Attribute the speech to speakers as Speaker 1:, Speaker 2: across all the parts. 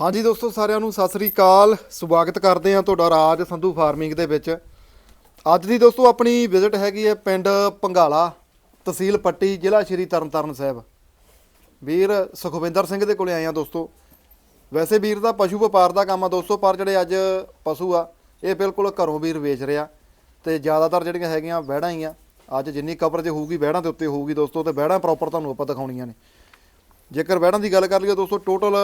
Speaker 1: ਹਾਂਜੀ ਦੋਸਤੋ, ਸਾਰਿਆਂ ਨੂੰ ਸਤਿ ਸ੍ਰੀ ਅਕਾਲ। ਸਵਾਗਤ ਕਰਦੇ ਹਾਂ ਤੁਹਾਡਾ ਰਾਜ ਸੰਧੂ ਫਾਰਮਿੰਗ ਦੇ ਵਿੱਚ। ਅੱਜ ਦੀ ਦੋਸਤੋ, ਆਪਣੀ ਵਿਜ਼ਿਟ ਹੈਗੀ ਹੈ ਪਿੰਡ ਪੰਗਾਲਾ, ਤਹਿਸੀਲ ਪੱਟੀ, ਜ਼ਿਲ੍ਹਾ ਸ਼੍ਰੀ ਤਰਨਤਾਰਨ ਸਾਹਿਬ। ਵੀਰ ਸੁਖਵਿੰਦਰ ਸਿੰਘ ਦੇ ਕੋਲੇ ਆਏ ਆ ਦੋਸਤੋ। ਵੈਸੇ ਵੀਰ ਦਾ ਪਸ਼ੂ ਵਪਾਰ ਦਾ ਕੰਮ ਆ ਦੋਸਤੋ, ਪਰ ਜਿਹੜੇ ਅੱਜ ਪਸ਼ੂ ਆ, ਇਹ ਬਿਲਕੁਲ ਘਰੋਂ ਵੀਰ ਵੇਚ ਰਿਹਾ। ਤੇ ਜ਼ਿਆਦਾਤਰ ਜਿਹੜੀਆਂ ਹੈਗੀਆਂ ਵਹਿੜਾਂ ਹੀ ਆ। ਅੱਜ ਜਿੰਨੀ ਕਵਰੇਜ ਹੋਊਗੀ, ਵਹਿੜਾਂ ਦੇ ਉੱਤੇ ਹੋਊਗੀ ਦੋਸਤੋ, ਤੇ ਵਹਿੜਾਂ ਪ੍ਰੋਪਰ ਤੁਹਾਨੂੰ ਆਪਾਂ ਦਿਖਾਉਣੀਆਂ ਨੇ। ਜੇਕਰ ਵੈੜਾਂ ਦੀ ਗੱਲ ਕਰ ਲਈਏ ਦੋਸਤੋ ਟੋਟਲ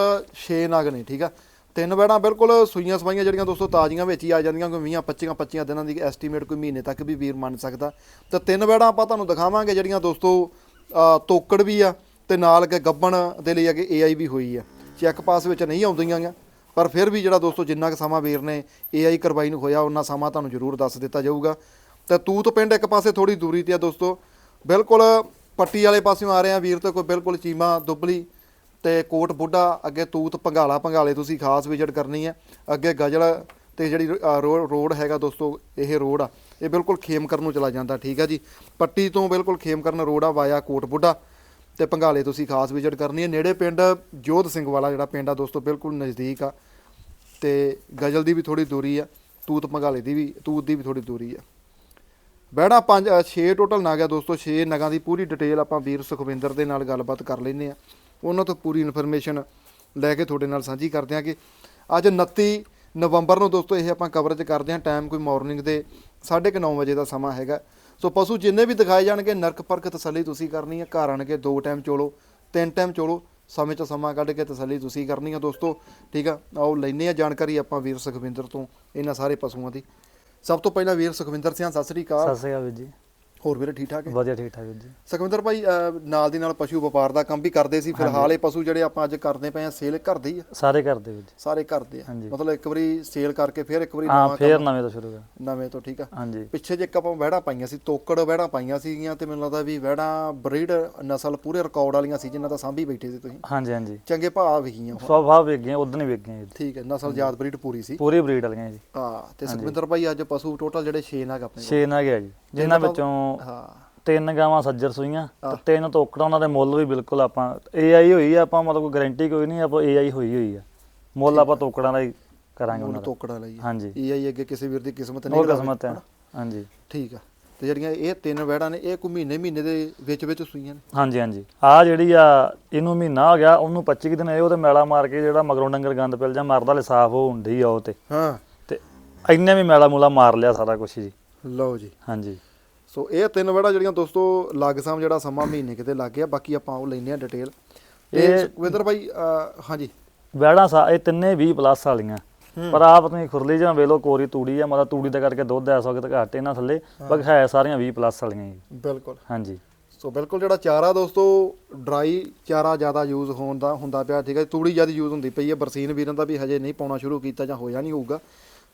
Speaker 1: 6 ਨਾਗ ਨੇ, ਠੀਕ ਆ? ਤਿੰਨ ਵੈੜਾਂ ਬਿਲਕੁਲ ਸੂਈਆਂ ਸਵਾਈਆਂ ਜਿਹੜੀਆਂ ਦੋਸਤੋ, ਤਾਜ਼ੀਆਂ ਵਿੱਚ ਹੀ ਆ ਜਾਂਦੀਆਂ ਕੋਈ 20 25 25 ਦਿਨਾਂ ਦੀ ਐਸਟੀਮੇਟ ਕੋਈ ਮਹੀਨੇ ਤੱਕ ਵੀ ਵੀਰ ਮੰਨ ਸਕਦਾ। ਤੇ ਤਿੰਨ ਵੈੜਾਂ ਆਪਾਂ ਤੁਹਾਨੂੰ ਦਿਖਾਵਾਂਗੇ ਜਿਹੜੀਆਂ ਦੋਸਤੋ ਤੋਕੜ ਵੀ ਆ ਤੇ ਨਾਲ ਕੇ ਗੱਬਣ ਦੇ ਲਈ ਅੱਗੇ ਏਆਈ ਵੀ ਹੋਈ ਆ। ਚੈੱਕ ਪਾਸ ਵਿੱਚ ਨਹੀਂ ਆਉਂਦੀਆਂ ਗੀਆਂ, ਪਰ ਫਿਰ ਵੀ ਜਿਹੜਾ ਦੋਸਤੋ ਜਿੰਨਾ ਕੁ ਸਮਾਂ ਵੀਰ ਨੇ ਏਆਈ ਕਰਵਾਈ ਨੂੰ ਹੋਇਆ, ਉਹਨਾਂ ਸਮਾਂ ਤੁਹਾਨੂੰ ਜ਼ਰੂਰ ਦੱਸ ਦਿੱਤਾ ਜਾਊਗਾ। ਤੇ ਤੂਤ ਪਿੰਡ ਇੱਕ ਪਾਸੇ ਥੋੜੀ ਦੂਰੀ ਤੇ ਆ ਦੋਸਤੋ, ਬਿਲਕੁਲ ਪੱਟੀ ਵਾਲੇ ਪਾਸਿਓਂ ਆ ਰਹੇ ਆ ਵੀਰ ਤੋਂ ਕੋਈ ਬਿਲਕੁਲ ਚੀਮਾ, ਦੁੱਬਲੀ ਤੇ ਕੋਟ ਬੁੱਢਾ, ਅੱਗੇ ਤੂਤ ਪੰਗਾਲਾ ਪੰਗਾਲੇ ਤੁਸੀਂ ਖਾਸ ਵਿਜ਼ਿਟ ਕਰਨੀ ਹੈ। ਅੱਗੇ ਗਜਲ ਤੇ ਜਿਹੜੀ ਰੋ- ਰੋਡ ਹੈਗਾ ਦੋਸਤੋ, ਇਹ ਰੋਡ ਆ। ਇਹ ਬਿਲਕੁਲ ਖੇਮਕਰਨ ਨੂੰ ਚਲਾ ਜਾਂਦਾ, ਠੀਕ ਆ ਜੀ। ਪੱਟੀ ਤੋਂ ਬਿਲਕੁਲ ਖੇਮਕਰਨ ਰੋਡ ਆ, ਵਾਇਆ ਕੋਟ ਬੁੱਢਾ ਤੇ ਪੰਗਾਲੇ ਤੁਸੀਂ ਖਾਸ ਵਿਜ਼ਿਟ ਕਰਨੀ ਹੈ। ਨੇੜੇ ਪਿੰਡ ਜੋਧ ਸਿੰਘ ਵਾਲਾ ਜਿਹੜਾ ਪਿੰਡ ਆ ਦੋਸਤੋ, ਬਿਲਕੁਲ ਨਜ਼ਦੀਕ ਆ। ਤੇ ਗਜਲ ਦੀ ਵੀ ਥੋੜੀ ਦੂਰੀ ਆ, ਤੂਤ ਪੰਗਾਲੇ ਦੀ ਵੀ, ਤੂਤ ਦੀ ਵੀ ਥੋੜੀ ਦੂਰੀ ਆ। ਬਹਿਣਾ ਪੰਜ 6 ਟੋਟਲ ਨਗ ਆ ਦੋਸਤੋ 6 ਨਗਾਂ ਦੀ ਪੂਰੀ ਡਿਟੇਲ ਆਪਾਂ ਵੀਰ ਸੁਖਵਿੰਦਰ ਦੇ ਨਾਲ ਗੱਲਬਾਤ ਕਰ ਲੈਨੇ ਆ ਉਹਨਾਂ ਤੋਂ ਪੂਰੀ ਇਨਫੋਰਮੇਸ਼ਨ ਲੈ ਕੇ ਤੁਹਾਡੇ ਨਾਲ ਸਾਂਝੀ ਕਰਦੇ ਆ ਕਿ ਅੱਜ 29 ਨਵੰਬਰ ਨੂੰ ਦੋਸਤੋ, ਇਹ ਆਪਾਂ ਕਵਰੇਜ ਕਰਦੇ ਹਾਂ ਟਾਈਮ ਕੋਈ ਮਾਰਨਿੰਗ ਦੇ 9:30 ਵਜੇ ਦਾ ਸਮਾਂ ਹੈਗਾ। ਸੋ ਪਸ਼ੂ ਜਿੰਨੇ ਵੀ ਦਿਖਾਏ ਜਾਣਗੇ, ਨਰਕ ਪਰਖ ਤਸੱਲੀ ਤੁਸੀਂ ਕਰਨੀ ਹੈ, ਘਰ ਆਣ ਕੇ ਦੋ ਟਾਈਮ ਚੋਲੋ, ਤਿੰਨ ਟਾਈਮ ਚੋਲੋ, ਸਮੇਂ ਚ ਸਮਾਂ ਕੱਢ ਕੇ ਤਸੱਲੀ ਤੁਸੀਂ ਕਰਨੀ ਆ ਦੋਸਤੋ। ਠੀਕ ਆ, ਆਓ ਲੈਨੇ ਆ ਜਾਣਕਾਰੀ ਆਪਾਂ ਵੀਰ ਸੁਖਵਿੰਦਰ ਤੋਂ, ਇਹਨਾਂ ਸਾਰੇ ਪਸ਼ੂਆਂ ਦੀ। ਸਭ ਤੋਂ ਪਹਿਲਾਂ ਵੀਰ ਸੁਖਵਿੰਦਰ ਸਿੰਘ ਸਤਿ ਸ੍ਰੀ ਅਕਾਲ।
Speaker 2: ਸਤਿ ਸ਼੍ਰੀ ਅਕਾਲ ਵੀਰ ਜੀ।
Speaker 1: ਹੋਰ ਵੀਰੇ ਠੀਕ ਠਾਕ ਹੈ?
Speaker 2: ਵਧੀਆ ਠੀਕ ਠਾਕ ਵੀਰ ਜੀ।
Speaker 1: ਸੁਖਵਿੰਦਰ ਭਾਈ ਅਹ, ਨਾਲ ਦੀ ਨਾਲ ਪਸ਼ੂ ਵਪਾਰ ਦਾ ਕੰਮ ਵੀ ਕਰਦੇ ਸੀ। ਫਿਲਹਾਲ ਇਹ ਪਸ਼ੂ ਜਿਹੜੇ ਆਪਾਂ ਅੱਜ ਕਰਦੇ ਪਏ ਆ ਸੇਲ ਕਰਦੇ ਹੀ ਆ?
Speaker 2: ਸਾਰੇ ਕਰਦੇ ਵੀਰ ਜੀ।
Speaker 1: ਸਾਰੇ ਕਰਦੇ ਆ?
Speaker 2: ਹਾਂਜੀ।
Speaker 1: ਮਤਲਬ ਇੱਕ ਵਾਰੀ ਸੇਲ ਕਰਕੇ ਫਿਰ ਇੱਕ ਵਾਰੀ
Speaker 2: ਹਾਂ
Speaker 1: ਨਵਾਂ
Speaker 2: ਫੇਰ ਨਵੇਂ ਤੋਂ ਸ਼ੁਰੂ ਕਰ
Speaker 1: ਨਵੇਂ ਤੋਂ ਠੀਕ ਆ?
Speaker 2: ਹਾਂਜੀ।
Speaker 1: ਪਿੱਛੇ ਜੇ ਇੱਕ ਆਪਾਂ ਵਹਿੜਾਂ ਪਾਈਆਂ ਸੀ ਤੋਕੜ ਵਹਿੜਾਂ ਪਾਈਆਂ ਸੀਗੀਆਂ ਤੇ ਮੈਨੂੰ ਲੱਗਦਾ ਵੀ ਵਹਿੜਾਂ ਬਰੀਡ ਨਸਲ ਪੂਰੇ ਰਿਕਾਰਡ ਵਾਲੀਆਂ ਸੀ ਜਿਨ੍ਹਾਂ ਦਾ ਸਾਂਭੀ ਬੈਠੇ ਸੀ ਤੁਸੀਂ।
Speaker 2: ਹਾਂਜੀ ਹਾਂਜੀ।
Speaker 1: ਚੰਗੇ ਭਾਅ ਵਿਕੀਆਂ ਉਹ।
Speaker 2: ਸਵਭਾਵ ਵੇਖ ਗਏ ਉਦੋਂ ਹੀ ਵੇਖ ਗਏ ਜੀ।
Speaker 1: ਠੀਕ ਹੈ ਨਸਲ ਯਾਦ ਬਰੀਡ ਪੂਰੀ ਸੀ।
Speaker 2: ਪੂਰੀ ਬਰੀਡ ਵਾਲੀਆਂ ਜੀ।
Speaker 1: ਹਾਂ ਤੇ ਸੁਖਵਿੰਦਰ ਭਾਈ ਅੱਜ ਪਸ਼ੂ ਟੋਟਲ ਜਿਹੜੇ 6 ਨਾਗ ਆਪਣੇ ਕੋਲ।
Speaker 2: ਛੇ ਨਾ ਗਿਆ ਜੀ ਜਿਨ੍ਹਾਂ ਵਿੱਚੋਂ
Speaker 1: ਹਾਂ।
Speaker 2: ਤਿੰਨ ਗਾਵਾਂ ਸੱਜਰ ਸੂਈਆਂ ਤੇ ਤਿੰਨ ਤੋਕੜਾਂ ਉਹਨਾਂ ਦੇ ਮੁੱਲ ਵੀ ਬਿਲਕੁਲ ਆਪਾਂ ਏਆਈ ਹੋਈ ਆ ਆਪਾਂ ਮਤਲਬ ਕੋਈ ਗਾਰੰਟੀ ਕੋਈ ਨਹੀਂ ਆਪਾਂ ਏਆਈ ਹੋਈ ਹੋਈ ਆ। ਮੁੱਲ ਆਪਾਂ ਤੋਕੜਾਂ ਦਾ ਹੀ ਕਰਾਂਗੇ ਉਹਨਾਂ ਦਾ।
Speaker 1: ਤੋਕੜਾ ਲਈ
Speaker 2: ਹਾਂਜੀ।
Speaker 1: ਆਈ ਅੱਗੇ ਕਿਸੇ ਵੀਰ ਦੀ ਕਿਸਮਤ
Speaker 2: ਉਹ
Speaker 1: ਨਹੀਂ
Speaker 2: ਕਿਸਮਤ ਹੈ ਹਾਂਜੀ।
Speaker 1: ਠੀਕ ਆ। ਤੇ ਜਿਹੜੀਆਂ ਇਹ ਤਿੰਨ ਵਹਿੜਾਂ ਨੇ ਇਹ ਕੋਈ ਮਹੀਨੇ ਮਹੀਨੇ ਦੇ ਵਿੱਚ ਵਿੱਚ ਸੂਈਆਂ ਨੇ?
Speaker 2: ਹਾਂਜੀ ਹਾਂਜੀ। ਆ ਜਿਹੜੀ ਆ ਇਹਨੂੰ ਮਹੀਨਾ ਹੋ ਗਿਆ ਉਹਨੂੰ 25 ਕੁ ਦਿਨ ਇਹ ਉਹਦੇ ਮੈਲਾ ਮਾਰ ਕੇ ਜਿਹੜਾ ਮਗਰੋਂ ਡੰਗਰ ਗੰਦ ਪਿਲ ਜਾ ਮਰਦਾ ਲੈ ਸਾਫ਼ ਹੋ ਹੁੰਦੀ ਆ ਉਹ ਤੇ।
Speaker 1: ਹਾਂ।
Speaker 2: ਤੇ ਇੰਨੇ ਵੀ ਮੈਲਾ ਮੂਲਾ ਮਾਰ ਲਿਆ ਸਾਰਾ ਕੁਝ ਜੀ।
Speaker 1: ਲਓ ਜੀ।
Speaker 2: ਹਾਂਜੀ।
Speaker 1: ਸੋ ਇਹ ਤਿੰਨ ਵੜਾ ਜਿਹੜੀਆਂ ਦੋਸਤੋ ਲੱਗ ਸਾਮ ਜਿਹੜਾ ਸਮਾਂ ਮਹੀਨੇ ਕਿਤੇ ਲੱਗ ਗਿਆ ਬਾਕੀ ਆਪਾਂ ਉਹ ਲੈਨੇ ਆ ਡਿਟੇਲ ਇਹ ਸੁਖਵਿੰਦਰ ਭਾਈ ਹਾਂਜੀ।
Speaker 2: ਵੈੜਾਂ ਸਾ ਇਹ ਤਿੰਨੇ 20 ਪਲੱਸ ਵਾਲੀਆਂ। ਪਰ ਆਪ ਤੁਸੀਂ ਖੁਰਲੀ ਜਾਂ ਵੇਲੋ ਕੋਰੀ ਤੂੜੀ ਆ ਮਤਲਬ ਤੂੜੀ ਦਾ ਕਰਕੇ ਦੁੱਧ ਐਸ ਵਕਤ ਘੱਟ ਇਹਨਾਂ ਥੱਲੇ ਬਾਕੀ ਹੈ ਸਾਰੀਆਂ 20 ਪਲੱਸ ਵਾਲੀਆਂ ਜੀ।
Speaker 1: ਬਿਲਕੁਲ।
Speaker 2: ਹਾਂਜੀ।
Speaker 1: ਸੋ ਬਿਲਕੁਲ ਜਿਹੜਾ ਚਾਰਾ ਦੋਸਤੋ ਡਰਾਈ ਚਾਰਾ ਜ਼ਿਆਦਾ ਯੂਜ਼ ਹੋਣ ਦਾ ਹੁੰਦਾ ਪਿਆ ਠੀਕ ਹੈ ਤੂੜੀ ਜ਼ਿਆਦਾ ਯੂਜ਼ ਹੁੰਦੀ ਪਈ ਹੈ ਬਰਸੀਨ ਵੀਰਾਂ ਦਾ ਵੀ ਹਜੇ ਨਹੀਂ ਪਾਉਣਾ ਸ਼ੁਰੂ ਕੀਤਾ ਜਾਂ ਹੋਇਆ ਨਹੀਂ ਹੋਊਗਾ।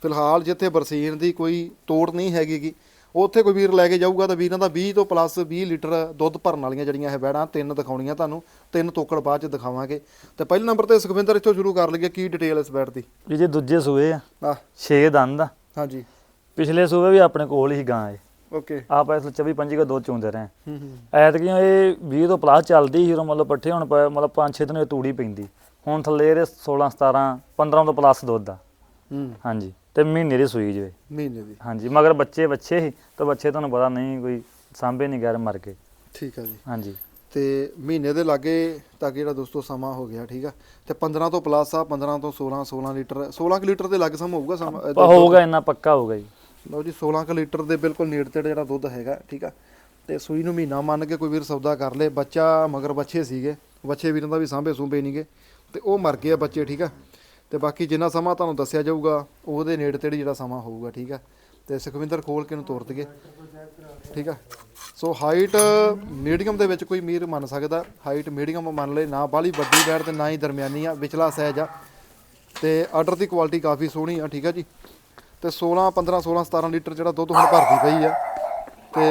Speaker 1: ਫਿਲਹਾਲ ਜਿੱਥੇ ਬਰਸੀਨ ਦੀ ਕੋਈ ਤੋੜ ਨਹੀਂ ਹੈਗੀਗੀ ਉੱਥੇ ਕੋਈ ਵੀਰ ਲੈ ਕੇ ਜਾਊਗਾ ਤਾਂ ਵੀਰਾਂ ਦਾ 20 ਤੋਂ ਪਲੱਸ 20 ਲੀਟਰ ਦੁੱਧ ਭਰਨ ਵਾਲੀਆਂ ਜਿਹੜੀਆਂ ਇਹ ਵੈੜਾਂ ਤਿੰਨ ਦਿਖਾਉਣੀਆਂ ਤੁਹਾਨੂੰ ਤਿੰਨ ਤੋਕੜ ਬਾਅਦ ਚ ਦਿਖਾਵਾਂਗੇ। ਤੇ ਪਹਿਲੇ ਨੰਬਰ ਤੇ ਸੁਖਵਿੰਦਰ ਇੱਥੋਂ ਸ਼ੁਰੂ ਕਰ ਲਈਏ ਕੀ ਡਿਟੇਲ ਇਸ ਵੈੜ ਦੀ?
Speaker 2: ਇਹ ਜੇ ਦੂਜੇ ਸੂਏ ਆ
Speaker 1: ਆਹ।
Speaker 2: 6 ਦੰਦ ਆ।
Speaker 1: ਹਾਂਜੀ।
Speaker 2: ਪਿਛਲੇ ਸੂਏ ਵੀ ਆਪਣੇ ਕੋਲ ਹੀ ਗਾਂ ਏ।
Speaker 1: ਓਕੇ
Speaker 2: ਆਪ ਇਸ 24 25 ਕਾ ਦੁੱਧ ਚੋਂਦੇ ਰਹੇ
Speaker 1: ਹੂੰ ਹੂੰ।
Speaker 2: ਐਤਕੀਆਂ ਇਹ 20 ਤੋਂ ਪਲੱਸ ਚੱਲਦੀ ਉਦੋਂ ਮਤਲਬ ਪੱਠੇ ਹੁਣ ਪਏ ਮਤਲਬ 5-6 ਦਿਨ ਇਹ ਤੂੜੀ ਪੈਂਦੀ। ਹੁਣ ਥੱਲੇ ਇਹਦੇ 16 17 15 ਤੋਂ ਪਲੱਸ ਦੁੱਧ ਆ।
Speaker 1: ਹੂੰ
Speaker 2: ਹਾਂਜੀ। ਤੇ ਮਹੀਨੇ ਦੀ ਸੂਈ ਜਵੇ
Speaker 1: ਮਹੀਨੇ ਦੀ।
Speaker 2: ਹਾਂਜੀ ਮਗਰ ਬੱਚੇ ਬੱਚੇ ਸੀ ਤਾਂ ਬੱਚੇ ਤੁਹਾਨੂੰ ਪਤਾ ਨਹੀਂ ਕੋਈ ਸਾਂਭੇ ਨਹੀਂ ਗੈਰ ਮਰ ਕੇ।
Speaker 1: ਠੀਕ ਆ ਜੀ।
Speaker 2: ਹਾਂਜੀ।
Speaker 1: ਤੇ ਮਹੀਨੇ ਦੇ ਲਾਗੇ ਤੱਕ ਜਿਹੜਾ ਦੋਸਤੋ ਸਮਾਂ ਹੋ ਗਿਆ ਠੀਕ ਆ? ਤੇ 15 ਤੋਂ ਪਲੱਸ ਆ 15 ਤੋਂ 16 16 ਲੀਟਰ 16 ਕੁ ਲੀਟਰ ਦੇ ਲੱਗ ਸਮ ਹੋਊਗਾ ਸਮਾਂ
Speaker 2: ਹੋਊਗਾ ਇੰਨਾ ਪੱਕਾ ਹੋਊਗਾ ਜੀ।
Speaker 1: ਲਓ ਜੀ 16 ਕੁ ਲੀਟਰ ਦੇ ਬਿਲਕੁਲ ਨੇੜੇ ਤੇੜੇ ਜਿਹੜਾ ਦੁੱਧ ਹੈਗਾ ਠੀਕ ਆ? ਤੇ ਸੂਈ ਨੂੰ ਮਹੀਨਾ ਮੰਨ ਕੇ ਕੋਈ ਵੀਰ ਸੌਦਾ ਕਰ ਲੇ ਬੱਚਾ ਮਗਰ ਬੱਚੇ ਸੀਗੇ ਬੱਚੇ ਵੀਰਾਂ ਦਾ ਵੀ ਸਾਂਭੇ ਸੂੰਭੇ ਨਹੀਂਗੇ ਤੇ ਉਹ ਮਰ ਗਏ ਆ ਬੱਚੇ ਠੀਕ ਆ? ਤੇ ਬਾਕੀ ਜਿੰਨਾ ਸਮਾਂ ਤੁਹਾਨੂੰ ਦੱਸਿਆ ਜਾਊਗਾ ਉਹਦੇ ਨੇੜੇ ਤੇੜੇ ਜਿਹੜਾ ਸਮਾਂ ਹੋਊਗਾ ਠੀਕ ਆ? ਤੇ ਸੁਖਵਿੰਦਰ ਖੋਲ ਕੇ ਨੂੰ ਤੋਰ ਦਈਏ ਠੀਕ ਆ? ਸੋ ਹਾਈਟ ਮੀਡੀਅਮ ਦੇ ਵਿੱਚ ਕੋਈ ਮੀਰ ਮੰਨ ਸਕਦਾ ਹਾਈਟ ਮੀਡੀਅਮ ਮੰਨ ਲਏ ਨਾ ਬਾਲੀ ਵੱਡੀ ਬੈੜ ਤੇ ਨਾ ਹੀ ਦਰਮਿਆਨੀ ਆ ਵਿਚਲਾ ਸਾਈਜ਼ ਆ। ਤੇ ਆਰਡਰ ਦੀ ਕੁਆਲਿਟੀ ਕਾਫੀ ਸੋਹਣੀ ਆ ਠੀਕ ਆ ਜੀ? ਤੇ 16 15 16 17 ਲੀਟਰ ਜਿਹੜਾ ਦੁੱਧ ਹੁਣ ਭਰਦੀ ਪਈ ਆ ਤੇ